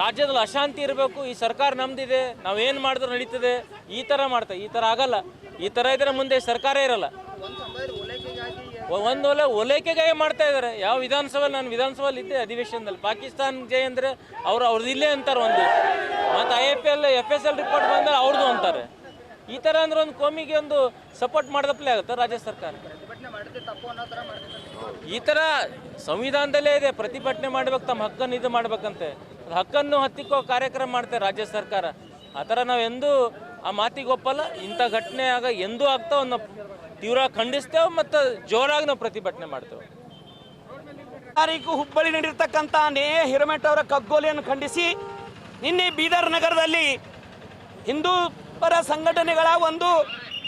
ರಾಜ್ಯದಲ್ಲಿ ಅಶಾಂತಿ ಇರಬೇಕು, ಈ ಸರ್ಕಾರ ನಮ್ದಿದೆ ನಾವೇನು ಮಾಡಿದ್ರು ನಡೀತದೆ, ಈ ಥರ ಮಾಡ್ತಾ ಈ ಥರ ಆಗಲ್ಲ. ಈ ಥರ ಇದ್ರೆ ಮುಂದೆ ಸರ್ಕಾರ ಇರಲ್ಲ. ಒಂದು ಒಲೆ ಒಲೈಕೆಗಾಗಿ ಮಾಡ್ತಾ ಇದ್ದಾರೆ ಯಾವ ವಿಧಾನಸಭೆ ನಾನು ವಿಧಾನಸಭೆಯಲ್ಲಿ ಇದ್ದೆ ಅಧಿವೇಶನದಲ್ಲಿ. ಪಾಕಿಸ್ತಾನ್ ಜಯ ಅಂದರೆ ಅವರು ಅವ್ರದ್ದು ಇಲ್ಲೇ ಅಂತಾರೆ ಒಂದು. ಮತ್ತು I F L F S L report ಬಂದರೆ ಅವ್ರದ್ದು ಅಂತಾರೆ. ಈ ಥರ ಅಂದ್ರೆ ಒಂದು ಕೋಮಿಗೆ ಒಂದು ಸಪೋರ್ಟ್ ಮಾಡಿದಪ್ಲೇ ಆಗುತ್ತೆ ರಾಜ್ಯ ಸರ್ಕಾರ. ಈ ಥರ ಸಂವಿಧಾನದಲ್ಲೇ ಇದೆ, ಪ್ರತಿಭಟನೆ ಮಾಡ್ಬೇಕು, ತಮ್ಮ ಹಕ್ಕನ್ನು ಇದು ಮಾಡ್ಬೇಕಂತೆ. ಅದು ಹಕ್ಕನ್ನು ಹತ್ತಿಕ್ಕೋ ಕಾರ್ಯಕ್ರಮ ಮಾಡ್ತಾರೆ ರಾಜ್ಯ ಸರ್ಕಾರ. ಆ ಥರ ನಾವು ಎಂದೂ ಆ ಮಾತಿಗೆ ಒಪ್ಪಲ್ಲ, ಇಂಥ ಘಟನೆ ಆಗ ಎಂದೂ ಆಗ್ತಾವ ಒಂದು ತೀವ್ರ ಖಂಡಿಸ್ತೇವೆ ಮತ್ತು ಜೋರಾಗಿ ನಾವು ಪ್ರತಿಭಟನೆ ಮಾಡ್ತೇವೆ. ತಾರೀಕು ಹುಬ್ಬಳ್ಳಿ ನೀಡಿರ್ತಕ್ಕಂಥ ನೇಹ ಹಿರಮೆಟ್ ಅವರ ಕಗ್ಗೋಲೆಯನ್ನು ಖಂಡಿಸಿ, ನಿನ್ನೆ ಬೀದರ್ ನಗರದಲ್ಲಿ ಹಿಂದೂ ಪರ ಸಂಘಟನೆಗಳ ಒಂದು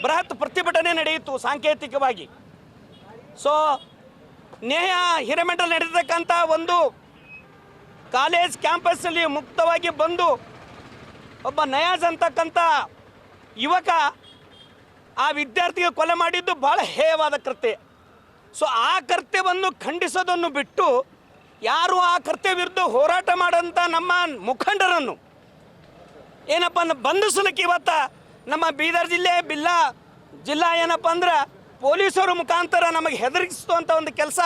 ಬೃಹತ್ ಪ್ರತಿಭಟನೆ ನಡೆಯಿತು ಸಾಂಕೇತಿಕವಾಗಿ. ಸೊ ನೇಹ ಹಿರೇಮಠದಲ್ಲಿ ನಡೆದಿರ್ತಕ್ಕಂಥ ಒಂದು ಕಾಲೇಜ್ ಕ್ಯಾಂಪಸ್ನಲ್ಲಿ ಮುಕ್ತವಾಗಿ ಬಂದು ಒಬ್ಬ ನಯಾಜ್ ಅಂತಕ್ಕಂಥ ಯುವಕ ಆ ವಿದ್ಯಾರ್ಥಿಗೆ ಕೊಲೆ ಮಾಡಿದ್ದು ಭಾಳ ಹೇಯವಾದ ಕೃತ್ಯ. ಸೊ ಆ ಕೃತ್ಯವನ್ನು ಖಂಡಿಸೋದನ್ನು ಬಿಟ್ಟು ಯಾರು ಆ ಕೃತ್ಯ ವಿರುದ್ಧ ಹೋರಾಟ ಮಾಡೋಂಥ ನಮ್ಮ ಮುಖಂಡರನ್ನು ಏನಪ್ಪ ಅಂದ್ರೆ ಬಂಧಿಸಲಿಕ್ಕೆ ಇವತ್ತ ನಮ್ಮ ಬೀದರ್ ಜಿಲ್ಲೆ, ಬಿಲ್ಲಾ ಜಿಲ್ಲಾ ಏನಪ್ಪ ಅಂದ್ರೆ ಪೊಲೀಸರು ಮುಖಾಂತರ ನಮಗೆ ಹೆದರಿಸುವಂಥ ಒಂದು ಕೆಲಸ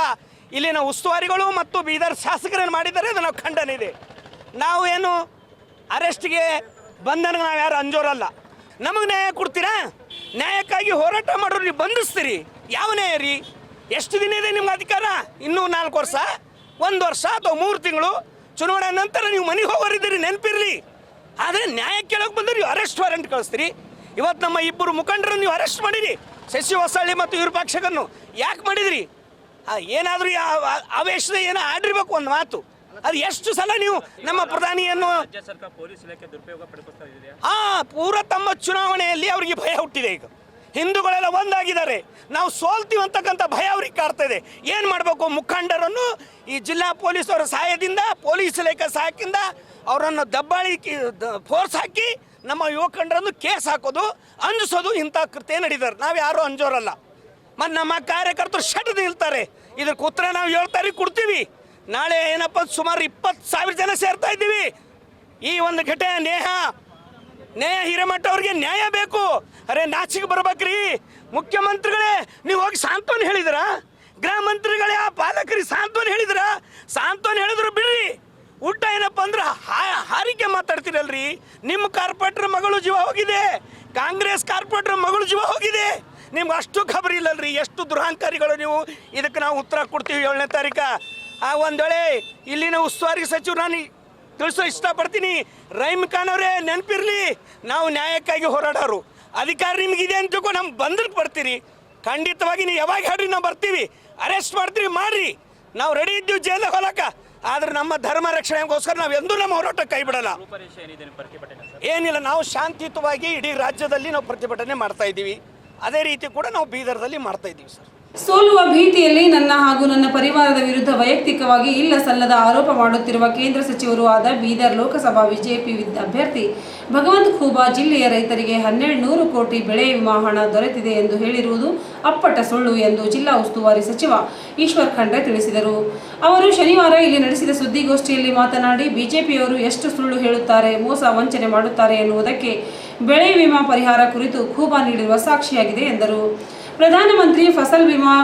ಇಲ್ಲಿನ ಉಸ್ತುವಾರಿಗಳು ಮತ್ತು ಬೀದರ್ ಶಾಸಕರೇನು ಮಾಡಿದ್ದಾರೆ, ಅದು ನಾವು ಖಂಡನಿದೆ ನಾವು ಏನು ಅರೆಸ್ಟ್ಗೆ ಬಂಧನಕ್ಕೆ ನಾವು ಯಾರು ಅಂಜೋರಲ್ಲ. ನಮಗೆ ನ್ಯಾಯ ಕೊಡ್ತೀರಾ? ನ್ಯಾಯಕ್ಕಾಗಿ ಹೋರಾಟ ಮಾಡೋರು ನೀವು ಬಂಧಿಸ್ತೀರಿ. ಯಾವ ನ್ಯಾಯ ರೀ? ಎಷ್ಟು ದಿನ ಇದೆ ನಿಮ್ಗೆ ಅಧಿಕಾರ? ಇನ್ನೂ ನಾಲ್ಕು ವರ್ಷ? ಒಂದು ವರ್ಷ ಅಥವಾ ಮೂರು ತಿಂಗಳು? ಚುನಾವಣೆ ನಂತರ ನೀವು ಮನೆಗೆ ಹೋಗೋರಿದ್ದೀರಿ, ನೆನಪಿರಲಿ. ಆದರೆ ನ್ಯಾಯ ಕೇಳೋಕೆ ಬಂದ್ರೆ ನೀವು ಅರೆಸ್ಟ್ ವಾರೆಂಟ್ ಕಳಿಸ್ತೀರಿ. ಇವತ್ತು ನಮ್ಮ ಇಬ್ಬರು ಮುಖಂಡರನ್ನು ನೀವು ಅರೆಸ್ಟ್ ಮಾಡಿರಿ. ಶಶಿ ಹೊಸಳ್ಳಿ ಮತ್ತು ವಿರೂಪಾಕ್ಷಕನ್ನು ಯಾಕೆ ಮಾಡಿದ್ರಿ? ಏನಾದರೂ ಆವೇಶದ ಏನೋ ಆಡಿರ್ಬೇಕು ಒಂದು ಮಾತು. ಅದು ಎಷ್ಟು ಸಲ ನೀವು ನಮ್ಮ ಪ್ರಧಾನಿಯನ್ನು ಹಾ ಪೂರ ತಮ್ಮ ಚುನಾವಣೆಯಲ್ಲಿ ಅವರಿಗೆ ಭಯ ಹುಟ್ಟಿದೆ ಈಗ. ಹಿಂದೂಗಳೆಲ್ಲ ಒಂದಾಗಿದ್ದಾರೆ. ನಾವು ಸೋಲ್ತೀವಿ ಅಂತಕ್ಕಂಥ ಭಯ ಅವ್ರಿಗೆ ಕಾಡ್ತಾ ಇದೆ. ಏನು ಮಾಡಬೇಕು ಮುಖಂಡರನ್ನು ಈ ಜಿಲ್ಲಾ ಪೊಲೀಸರ ಸಹಾಯದಿಂದ, ಪೊಲೀಸ್ ಇಲಾಖೆ ಸಹಾಯದಿಂದ ಅವರನ್ನು ದಬ್ಬಾಳಿ ಫೋರ್ಸ್ ಹಾಕಿ ನಮ್ಮ ಯುವಕಂಡರನ್ನು ಕೇಸ್ ಹಾಕೋದು, ಅಂಜಿಸೋದು ಇಂಥ ಕೃತ್ಯ ನಡೀತಾರೆ. ನಾವು ಯಾರೂ ಅಂಜೋರಲ್ಲ. ಮತ್ತು ನಮ್ಮ ಕಾರ್ಯಕರ್ತರು ಶಟ್ ನಿಲ್ತಾರೆ. ಇದಕ್ಕೆ ಉತ್ತರ ನಾವು ಏಳು ತಾರೀಕು ಕೊಡ್ತೀವಿ. ನಾಳೆ ಏನಪ್ಪ, ಸುಮಾರು ಇಪ್ಪತ್ತು ಸಾವಿರ ಜನ ಸೇರ್ತಾ ಇದ್ದೀವಿ. ಈ ಒಂದು ಘಟನೆ ನೇಹ ನೇಹ ಹಿರೇಮಠ ಅವ್ರಿಗೆ ನ್ಯಾಯ ಬೇಕು. ಅರೆ ನಾಚಿಗೆ ಬರ್ಬೇಕ್ರಿ. ಮುಖ್ಯಮಂತ್ರಿಗಳೇ, ನೀವು ಹೋಗಿ ಸಾಂತ್ವನ ಹೇಳಿದ್ರ? ಗೃಹ ಮಂತ್ರಿಗಳೇ, ಆ ಪಾಲಕರಿಗೆ ಸಾಂತ್ವನ ಹೇಳಿದ್ರ? ಸಾಂತ್ವನ ಹೇಳಿದ್ರು ಊಟ ಏನಪ್ಪ ಅಂದ್ರೆ ಹಾರಿಕೆ ಮಾತಾಡ್ತೀರಲ್ರಿ. ನಿಮ್ಮ ಕಾರ್ಪೊರೇಟರ್ ಮಗಳು ಜೀವ ಹೋಗಿದೆ. ಕಾಂಗ್ರೆಸ್ ಕಾರ್ಪೊರೇಟರ್ ಮಗಳು ಜೀವ ಹೋಗಿದೆ. ನಿಮ್ಗೆ ಅಷ್ಟು ಖಬರ್ ಇಲ್ಲಲ್ರಿ. ಎಷ್ಟು ದುರಹಂಕಾರಿಗಳು ನೀವು. ಇದಕ್ಕೆ ನಾವು ಉತ್ತರ ಕೊಡ್ತೀವಿ ಏಳನೇ ತಾರೀಕ. ಆ ಒಂದೊಳೆ ಇಲ್ಲಿನ ಉಸ್ತುವಾರಿ ಸಚಿವರು ನಾನು ತಿಳಿಸೋ ಇಷ್ಟಪಡ್ತೀನಿ. ರೈಮ್ ಖಾನ್ ಅವರೇ ನೆನಪಿರ್ಲಿ. ನಾವು ನ್ಯಾಯಕ್ಕಾಗಿ ಹೋರಾಡೋರು. ಅಧಿಕಾರ ನಿಮಗಿದೆ ಅಂತ ನಮ್ಮ ಬಂದಕ್ಕೆ ಬರ್ತೀರಿ. ಖಂಡಿತವಾಗಿ ನೀವು ಯಾವಾಗ ಹೇಳ್ರಿ ನಾವು ಬರ್ತೀವಿ. ಅರೆಸ್ಟ್ ಮಾಡ್ತೀವಿ ಮಾಡ್ರಿ. ನಾವು ರೆಡಿ ಇದ್ದೀವಿ ಜೈಲಿಗೆ ಹೋಲಕ್ಕ ಆದ್ರೆ ನಮ್ಮ ಧರ್ಮ ರಕ್ಷಣೆಗೋಸ್ಕರ ನಾವು ಎಂದೂ ನಮ್ಮ ಹೋರಾಟ ಕೈ ಬಿಡಲ್ಲ. ಏನಿಲ್ಲ, ನಾವು ಶಾಂತಿಯುತವಾಗಿ ಇಡೀ ರಾಜ್ಯದಲ್ಲಿ ನಾವು ಪ್ರತಿಭಟನೆ ಮಾಡ್ತಾ ಇದ್ದೀವಿ. ಅದೇ ರೀತಿ ಕೂಡ ನಾವು ಬೀದರ್ದಲ್ಲಿ ಮಾಡ್ತಾ ಇದ್ದೀವಿ, ಸರ್. ಸೋಲುವ ಭೀತಿಯಲ್ಲಿ ನನ್ನ ಹಾಗೂ ನನ್ನ ಪರಿವಾರದ ವಿರುದ್ಧ ವೈಯಕ್ತಿಕವಾಗಿ ಇಲ್ಲ ಸಲ್ಲದ ಆರೋಪ ಮಾಡುತ್ತಿರುವ ಕೇಂದ್ರ ಸಚಿವರು ಆದ ಬೀದರ್ ಲೋಕಸಭಾ ಬಿಜೆಪಿ ಅಭ್ಯರ್ಥಿ ಭಗವಂತ್ ಖೂಬಾ ಜಿಲ್ಲೆಯ ರೈತರಿಗೆ ಹನ್ನೆರಡು ನೂರು ಕೋಟಿ ಬೆಳೆ ವಿಮಾ ಹಣ ದೊರೆತಿದೆ ಎಂದು ಹೇಳಿರುವುದು ಅಪ್ಪಟ ಸುಳ್ಳು ಎಂದು ಜಿಲ್ಲಾ ಉಸ್ತುವಾರಿ ಸಚಿವ ಈಶ್ವರ್ ಖಂಡ್ರೆ ತಿಳಿಸಿದರು. ಅವರು ಶನಿವಾರ ಇಲ್ಲಿ ನಡೆಸಿದ ಸುದ್ದಿಗೋಷ್ಠಿಯಲ್ಲಿ ಮಾತನಾಡಿ, ಬಿಜೆಪಿಯವರು ಎಷ್ಟು ಸುಳ್ಳು ಹೇಳುತ್ತಾರೆ, ಮೋಸ ವಂಚನೆ ಮಾಡುತ್ತಾರೆ ಎನ್ನುವುದಕ್ಕೆ ಬೆಳೆ ವಿಮಾ ಪರಿಹಾರ ಕುರಿತು ಖೂಬಾ ನೀಡಿರುವ ಸಾಕ್ಷಿಯಾಗಿದೆ ಎಂದರು. ಪ್ರಧಾನಮಂತ್ರಿ ಫಸಲ್ ವಿಮಾ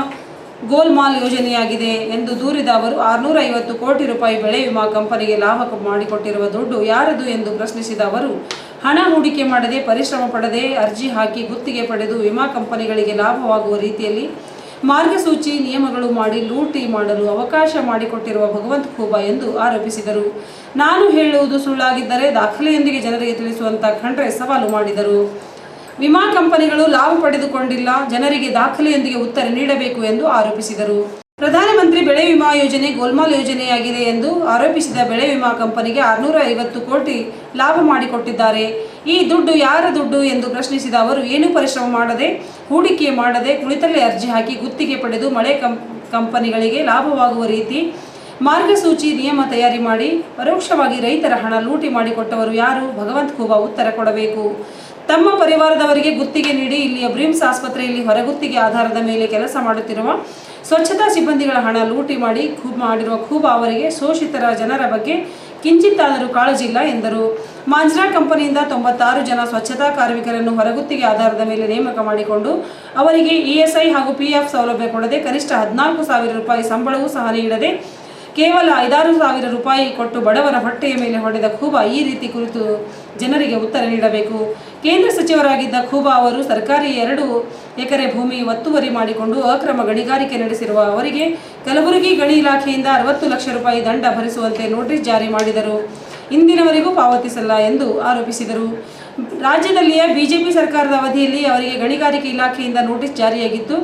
ಗೋಲ್ಮಾಲ್ ಯೋಜನೆಯಾಗಿದೆ ಎಂದು ದೂರಿದ ಅವರು ಆರುನೂರ ಐವತ್ತು ಕೋಟಿ ರೂಪಾಯಿ ಬೆಳೆ ವಿಮಾ ಕಂಪನಿಗೆ ಲಾಭ ಮಾಡಿಕೊಟ್ಟಿರುವ ದುಡ್ಡು ಯಾರದು ಎಂದು ಪ್ರಶ್ನಿಸಿದ ಅವರು, ಹಣ ಹೂಡಿಕೆ ಮಾಡದೆ, ಪರಿಶ್ರಮ ಪಡದೆ ಅರ್ಜಿ ಹಾಕಿ ಗುತ್ತಿಗೆ ಪಡೆದು ವಿಮಾ ಕಂಪನಿಗಳಿಗೆ ಲಾಭವಾಗುವ ರೀತಿಯಲ್ಲಿ ಮಾರ್ಗಸೂಚಿ, ನಿಯಮಗಳು ಮಾಡಿ ಲೂಟಿ ಮಾಡಲು ಅವಕಾಶ ಮಾಡಿಕೊಟ್ಟಿರುವ ಭಗವಂತ ಖೂಬ ಎಂದು ಆರೋಪಿಸಿದರು. ನಾನು ಹೇಳುವುದು ಸುಳ್ಳಾಗಿದ್ದರೆ ದಾಖಲೆಯೊಂದಿಗೆ ಜನರಿಗೆ ತಿಳಿಸುವಂತ ಖಂಡ್ರೆ ಸವಾಲು ಮಾಡಿದರು. ವಿಮಾ ಕಂಪನಿಗಳು ಲಾಭ ಪಡೆದುಕೊಂಡಿಲ್ಲ, ಜನರಿಗೆ ದಾಖಲೆಯೊಂದಿಗೆ ಉತ್ತರ ನೀಡಬೇಕು ಎಂದು ಆರೋಪಿಸಿದರು. ಪ್ರಧಾನಮಂತ್ರಿ ಬೆಳೆ ವಿಮಾ ಯೋಜನೆ ಗೋಲ್ಮಾಲ್ ಯೋಜನೆಯಾಗಿದೆ ಎಂದು ಆರೋಪಿಸಿದ ಬೆಳೆ ವಿಮಾ ಕಂಪನಿಗೆ ಆರುನೂರ ಐವತ್ತು ಕೋಟಿ ಲಾಭ ಮಾಡಿಕೊಟ್ಟಿದ್ದಾರೆ. ಈ ದುಡ್ಡು ಯಾರ ದುಡ್ಡು ಎಂದು ಪ್ರಶ್ನಿಸಿದ ಅವರು, ಏನು ಪರಿಶ್ರಮ ಮಾಡದೆ, ಹೂಡಿಕೆ ಮಾಡದೆ ಕುಳಿತಲ್ಲೇ ಅರ್ಜಿ ಹಾಕಿ ಗುತ್ತಿಗೆ ಪಡೆದು ಮಳೆ ಕಂ, ಕಂಪನಿಗಳಿಗೆ ಲಾಭವಾಗುವ ರೀತಿ ಮಾರ್ಗಸೂಚಿ, ನಿಯಮ ತಯಾರಿ ಮಾಡಿ, ಪರೋಕ್ಷವಾಗಿ ರೈತರ ಹಣ ಲೂಟಿ ಮಾಡಿಕೊಟ್ಟವರು ಯಾರು? ಭಗವಂತ ಖೂಬಾ ಉತ್ತರ ಕೊಡಬೇಕು. ತಮ್ಮ ಪರಿವಾರದವರಿಗೆ ಗುತ್ತಿಗೆ ನೀಡಿ, ಇಲ್ಲಿಯ ಬ್ರಿಮ್ಸ್ ಆಸ್ಪತ್ರೆಯಲ್ಲಿ ಹೊರಗುತ್ತಿಗೆ ಆಧಾರದ ಮೇಲೆ ಕೆಲಸ ಮಾಡುತ್ತಿರುವ ಸ್ವಚ್ಛತಾ ಸಿಬ್ಬಂದಿಗಳ ಹಣ ಲೂಟಿ ಮಾಡಿ, ಖೂಬ್ ಮಾಡಿರುವ ಖೂಬಾ ಅವರಿಗೆ ಶೋಷಿತರ ಜನರ ಬಗ್ಗೆ ಕಿಂಚಿತ್ತಾದರೂ ಕಾಳಜಿಲ್ಲ ಎಂದರು. ಮಾಂಜ್ರಾ ಕಂಪನಿಯಿಂದ ತೊಂಬತ್ತಾರು ಜನ ಸ್ವಚ್ಛತಾ ಕಾರ್ಮಿಕರನ್ನು ಹೊರಗುತ್ತಿಗೆ ಆಧಾರದ ಮೇಲೆ ನೇಮಕ ಮಾಡಿಕೊಂಡು ಅವರಿಗೆ ಇಎಸ್ಐ ಹಾಗೂ ಪಿಎಫ್ ಸೌಲಭ್ಯ ಕೊಡದೆ ಕನಿಷ್ಠ ಹದಿನಾಲ್ಕು ಸಾವಿರ ರೂಪಾಯಿ ಸಂಬಳವೂ ಸಹ ನೀಡದೆ ಕೇವಲ ಐದಾರು ಸಾವಿರ ರೂಪಾಯಿ ಕೊಟ್ಟು ಬಡವರ ಹೊಟ್ಟೆಯ ಮೇಲೆ ಹೊಡೆದ ಖೂಬ ಈ ರೀತಿ ಕುರಿತು ಜನರಿಗೆ ಉತ್ತರ ನೀಡಬೇಕು. ಕೇಂದ್ರ ಸಚಿವರಾಗಿದ್ದ ಖೂಬಾ ಅವರು ಸರ್ಕಾರಿ ಎರಡು ಎಕರೆ ಭೂಮಿ ಒತ್ತುವರಿ ಮಾಡಿಕೊಂಡು ಅಕ್ರಮ ಗಣಿಗಾರಿಕೆ ನಡೆಸಿರುವ ಅವರಿಗೆ ಕಲಬುರಗಿ ಗಣಿ ಇಲಾಖೆಯಿಂದ ಅರವತ್ತು ಲಕ್ಷ ರೂಪಾಯಿ ದಂಡ ಭರಿಸುವಂತೆ ನೋಟಿಸ್ ಜಾರಿ ಮಾಡಿದರು. ಇಂದಿನವರೆಗೂ ಪಾವತಿಸಲ್ಲ ಎಂದು ಆರೋಪಿಸಿದರು. ರಾಜ್ಯದಲ್ಲಿಯ ಬಿಜೆಪಿ ಸರ್ಕಾರದ ಅವಧಿಯಲ್ಲಿ ಅವರಿಗೆ ಗಣಿಗಾರಿಕೆ ಇಲಾಖೆಯಿಂದ ನೋಟಿಸ್ ಜಾರಿಯಾಗಿದ್ದು,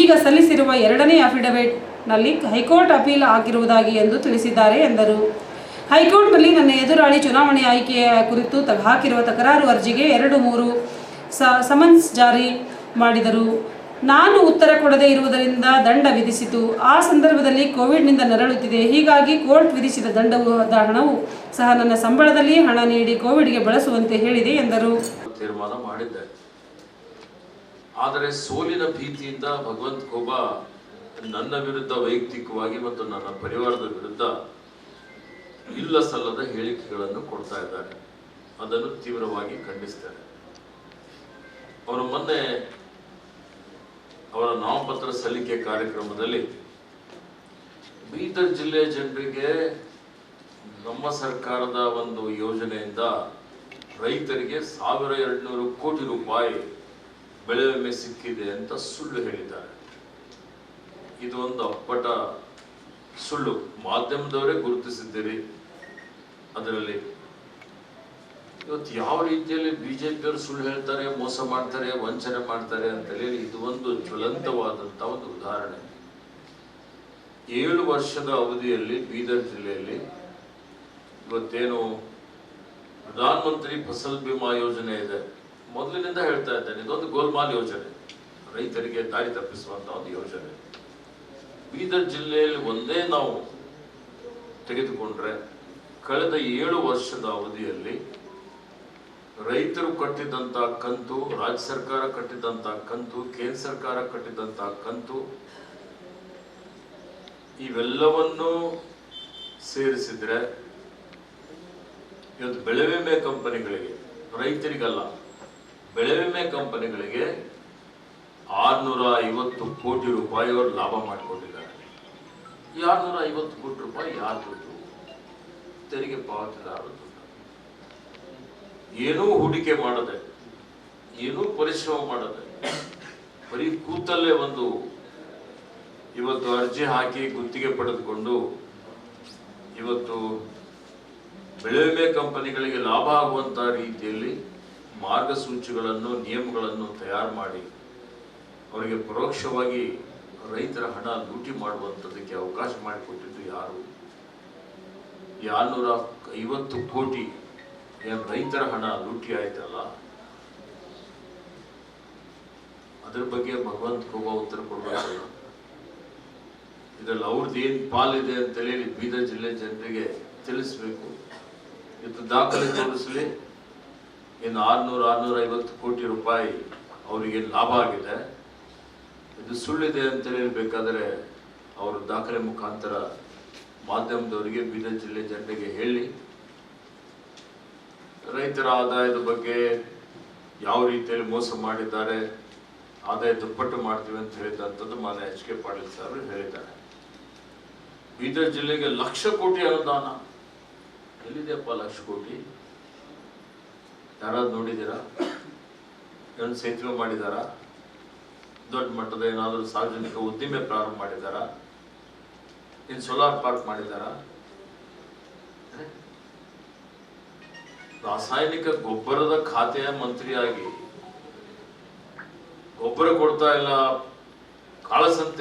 ಈಗ ಸಲ್ಲಿಸಿರುವ ಎರಡನೇ ಅಫಿಡವಿಟ್ನಲ್ಲಿ ಹೈಕೋರ್ಟ್ ಅಪೀಲ್ ಆಗಿರುವುದಾಗಿ ಎಂದು ತಿಳಿಸಿದ್ದಾರೆ ಎಂದರು. ಹೈಕೋರ್ಟ್ನಲ್ಲಿ ನನ್ನ ಎದುರಾಳಿ ಚುನಾವಣೆ ಆಯ್ಕೆಯ ಕುರಿತು ತ, ಹಾಕಿರುವ ತಕರಾರು ಅರ್ಜಿಗೆ ಎರಡು ಮೂರು ಸಮನ್ಸ್ ಜಾರಿ ಮಾಡಿದರು. ನಾನು ಉತ್ತರ ಕೊಡದೇ ಇರುವುದರಿಂದ ದಂಡ ವಿಧಿಸಿತು. ಆ ಸಂದರ್ಭದಲ್ಲಿ ಕೋವಿಡ್ನಿಂದ ನರಳುತ್ತಿದೆ. ಹೀಗಾಗಿ ಕೋರ್ಟ್ ವಿಧಿಸಿದ ದಂಡವು ಹಣವು ಸಹ ನನ್ನ ಸಂಬಳದಲ್ಲಿ ಹಣ ನೀಡಿ ಕೋವಿಡ್ಗೆ ಬಳಸುವಂತೆ ಹೇಳಿದೆ, ಎಂದರು. ತೀರ್ಮಾನ ಮಾಡಿದ್ದೆ. ಆದರೆ ಸೋಲಿನ ಭೀತಿಯಿಂದ ಭಗವಂತ ಕೋಬ ನನ್ನ ವಿರುದ್ಧ ವೈಯಕ್ತಿಕವಾಗಿ ಮತ್ತು ನನ್ನ ಪರಿವಾರದ ವಿರುದ್ಧ ಇಲ್ಲ ಸಲ್ಲದ ಹೇಳಿಕೆಗಳನ್ನು ಕೊಡ್ತಾ ಇದ್ದಾರೆ. ಅದನ್ನು ತೀವ್ರವಾಗಿ ಖಂಡಿಸ್ತಾರೆ ಅವರು ಮೊನ್ನೆ ಅವರ ನಾಮಪತ್ರ ಸಲ್ಲಿಕೆ ಕಾರ್ಯಕ್ರಮದಲ್ಲಿ ಬೀದರ್ ಜಿಲ್ಲೆಯ ಜನರಿಗೆ ನಮ್ಮ ಸರ್ಕಾರದ ಒಂದು ಯೋಜನೆಯಿಂದ ರೈತರಿಗೆ ಸಾವಿರ ಎರಡ್ನೂರು ಕೋಟಿ ರೂಪಾಯಿ ಬೆಳೆ ವಿಮೆ ಸಿಕ್ಕಿದೆ ಅಂತ ಸುಳ್ಳು ಹೇಳಿದ್ದಾರೆ. ಇದು ಒಂದು ಅಪ್ಪಟ ಸುಳ್ಳು. ಮಾಧ್ಯಮದವರೇ ಗುರುತಿಸಿದ್ದೀರಿ. ಅದರಲ್ಲಿ ಇವತ್ತು ಯಾವ ರೀತಿಯಲ್ಲಿ ಬಿಜೆಪಿಯವರು ಸುಳ್ಳು ಹೇಳ್ತಾರೆ, ಮೋಸ ಮಾಡ್ತಾರೆ, ವಂಚನೆ ಮಾಡ್ತಾರೆ ಅಂತ ಹೇಳಿ ಇದು ಒಂದು ಜ್ವಲಂತವಾದಂತ ಒಂದು ಉದಾಹರಣೆ. ಏಳು ವರ್ಷದ ಅವಧಿಯಲ್ಲಿ ಬೀದರ್ ಜಿಲ್ಲೆಯಲ್ಲಿ ಇವತ್ತೇನು ಪ್ರಧಾನಮಂತ್ರಿ ಫಸಲ್ ಬಿಮಾ ಯೋಜನೆ ಇದೆ. ಮೊದಲಿನಿಂದ ಹೇಳ್ತಾ ಇದ್ದೇನೆ, ಇದೊಂದು ಗೋಲ್ಮಾಲ್ ಯೋಜನೆ. ರೈತರಿಗೆ ದಾರಿ ತಪ್ಪಿಸುವಂತ ಒಂದು ಯೋಜನೆ. ಬೀದರ್ ಜಿಲ್ಲೆಯಲ್ಲಿ ಒಂದೇ ನಾವು ತೆಗೆದುಕೊಂಡ್ರೆ ಕಳೆದ ಏಳು ವರ್ಷದ ಅವಧಿಯಲ್ಲಿ ರೈತರು ಕಟ್ಟಿದಂಥ ಕಂತು, ರಾಜ್ಯ ಸರ್ಕಾರ ಕಟ್ಟಿದಂಥ ಕಂತು, ಕೇಂದ್ರ ಸರ್ಕಾರ ಕಟ್ಟಿದಂಥ ಕಂತು, ಇವೆಲ್ಲವನ್ನೂ ಸೇರಿಸಿದ್ರೆ ಇವತ್ತು ಬೆಳೆ ವಿಮೆ ಕಂಪನಿಗಳಿಗೆ, ರೈತರಿಗಲ್ಲ, ಬೆಳೆ ವಿಮೆ ಕಂಪನಿಗಳಿಗೆ ಆರ್ನೂರ ಐವತ್ತು ಕೋಟಿ ರೂಪಾಯಿ ಅವರು ಲಾಭ ಮಾಡಿಕೊಂಡಿದ್ದಾರೆ. ಈ ಆರ್ನೂರ ಐವತ್ತು ಕೋಟಿ ರೂಪಾಯಿ ಯಾರು ತೆರಿಗೆ ಪಾವತಿದಾರರು ಏನೂ ಹೂಡಿಕೆ ಮಾಡದೆ, ಏನೂ ಪರಿಶ್ರಮ ಮಾಡದೆ, ಬರೀ ಕೂತಲ್ಲೇ ಒಂದು ಇವತ್ತು ಅರ್ಜಿ ಹಾಕಿ ಗುತ್ತಿಗೆ ಪಡೆದುಕೊಂಡು ಇವತ್ತು ಬೆಳೆ ವಿಮೆ ಕಂಪನಿಗಳಿಗೆ ಲಾಭ ಆಗುವಂತ ರೀತಿಯಲ್ಲಿ ಮಾರ್ಗಸೂಚಿಗಳನ್ನು, ನಿಯಮಗಳನ್ನು ತಯಾರು ಮಾಡಿ ಅವರಿಗೆ ಪರೋಕ್ಷವಾಗಿ ರೈತರ ಹಣ ಲೂಟಿ ಮಾಡುವಂಥದ್ದಕ್ಕೆ ಅವಕಾಶ ಮಾಡಿಕೊಟ್ಟಿದ್ದು ಯಾರು? ಈ ಆರ್ನೂರ ಐವತ್ತು ಕೋಟಿ ಏನು ರೈತರ ಹಣ ಲೂಟಿ ಆಯ್ತಲ್ಲ? ಅದ್ರ ಬಗ್ಗೆ ಭಗವಂತ ಕೋಪ ಉತ್ತರ ಕೊಡಬೇಕಲ್ಲ ಇದ್ರಲ್ಲಿ ಅವ್ರದ್ದು ಏನ್ ಪಾಲಿದೆ ಅಂತ ಹೇಳಿ ಬೀದರ್ ಜಿಲ್ಲೆ ಜನರಿಗೆ ತಿಳಿಸ್ಬೇಕು. ಇದು ದಾಖಲೆ ತೋರಿಸಲಿ. ಏನು ಆರ್ನೂರ ಆರ್ನೂರ ಐವತ್ತು ಕೋಟಿ ರೂಪಾಯಿ ಅವರಿಗೆ ಲಾಭ ಆಗಿದೆ. ಇದು ಸುಳ್ಳಿದೆ ಅಂತ ಹೇಳಿ ಬೇಕಾದರೆ ಅವರು ದಾಖಲೆ ಮುಖಾಂತರ ಮಾಧ್ಯಮದವರಿಗೆ ಬೀದರ್ ಜಿಲ್ಲೆ ಜನರಿಗೆ ಹೇಳಿ, ರೈತರ ಆದಾಯದ ಬಗ್ಗೆ ಯಾವ ರೀತಿಯಲ್ಲಿ ಮೋಸ ಮಾಡಿದ್ದಾರೆ, ಆದಾಯ ದುಪ್ಪಟ್ಟು ಮಾಡ್ತೀವಿ ಅಂತ ಹೇಳಿದಂಥದ್ದು ಮಾನ್ಯ ಎಚ್ ಕೆ ಪಾಟೀಲ್ ಸರ್ ಹೇಳಿದ್ದಾರೆ. ಬೀದರ್ ಜಿಲ್ಲೆಗೆ ಲಕ್ಷ ಕೋಟಿ ಅನುದಾನ. ಎಲ್ಲಿದೆಯಪ್ಪ ಲಕ್ಷ ಕೋಟಿ? ಯಾರಾದ್ರು ನೋಡಿದ್ದೀರಾ? ಏನು ಸೇತುವೆ ಮಾಡಿದಾರ ದೊಡ್ಡ ಮಟ್ಟದ ಏನಾದರೂ ಸಾರ್ವಜನಿಕ ಉದ್ದಿಮೆ ಪ್ರಾರಂಭ ಮಾಡಿದಾರಾ ಇನ್ ಸೋಲಾರ್ ಪಾರ್ಕ್ ಮಾಡಿದ್ದಾರ? ರಾಸಾಯನಿಕ ಗೊಬ್ಬರದ ಖಾತೆಯ ಮಂತ್ರಿಯಾಗಿ ಗೊಬ್ಬರ ಕೊಡ್ತಾ ಇಲ್ಲ ಕಾಳಸಂತೆ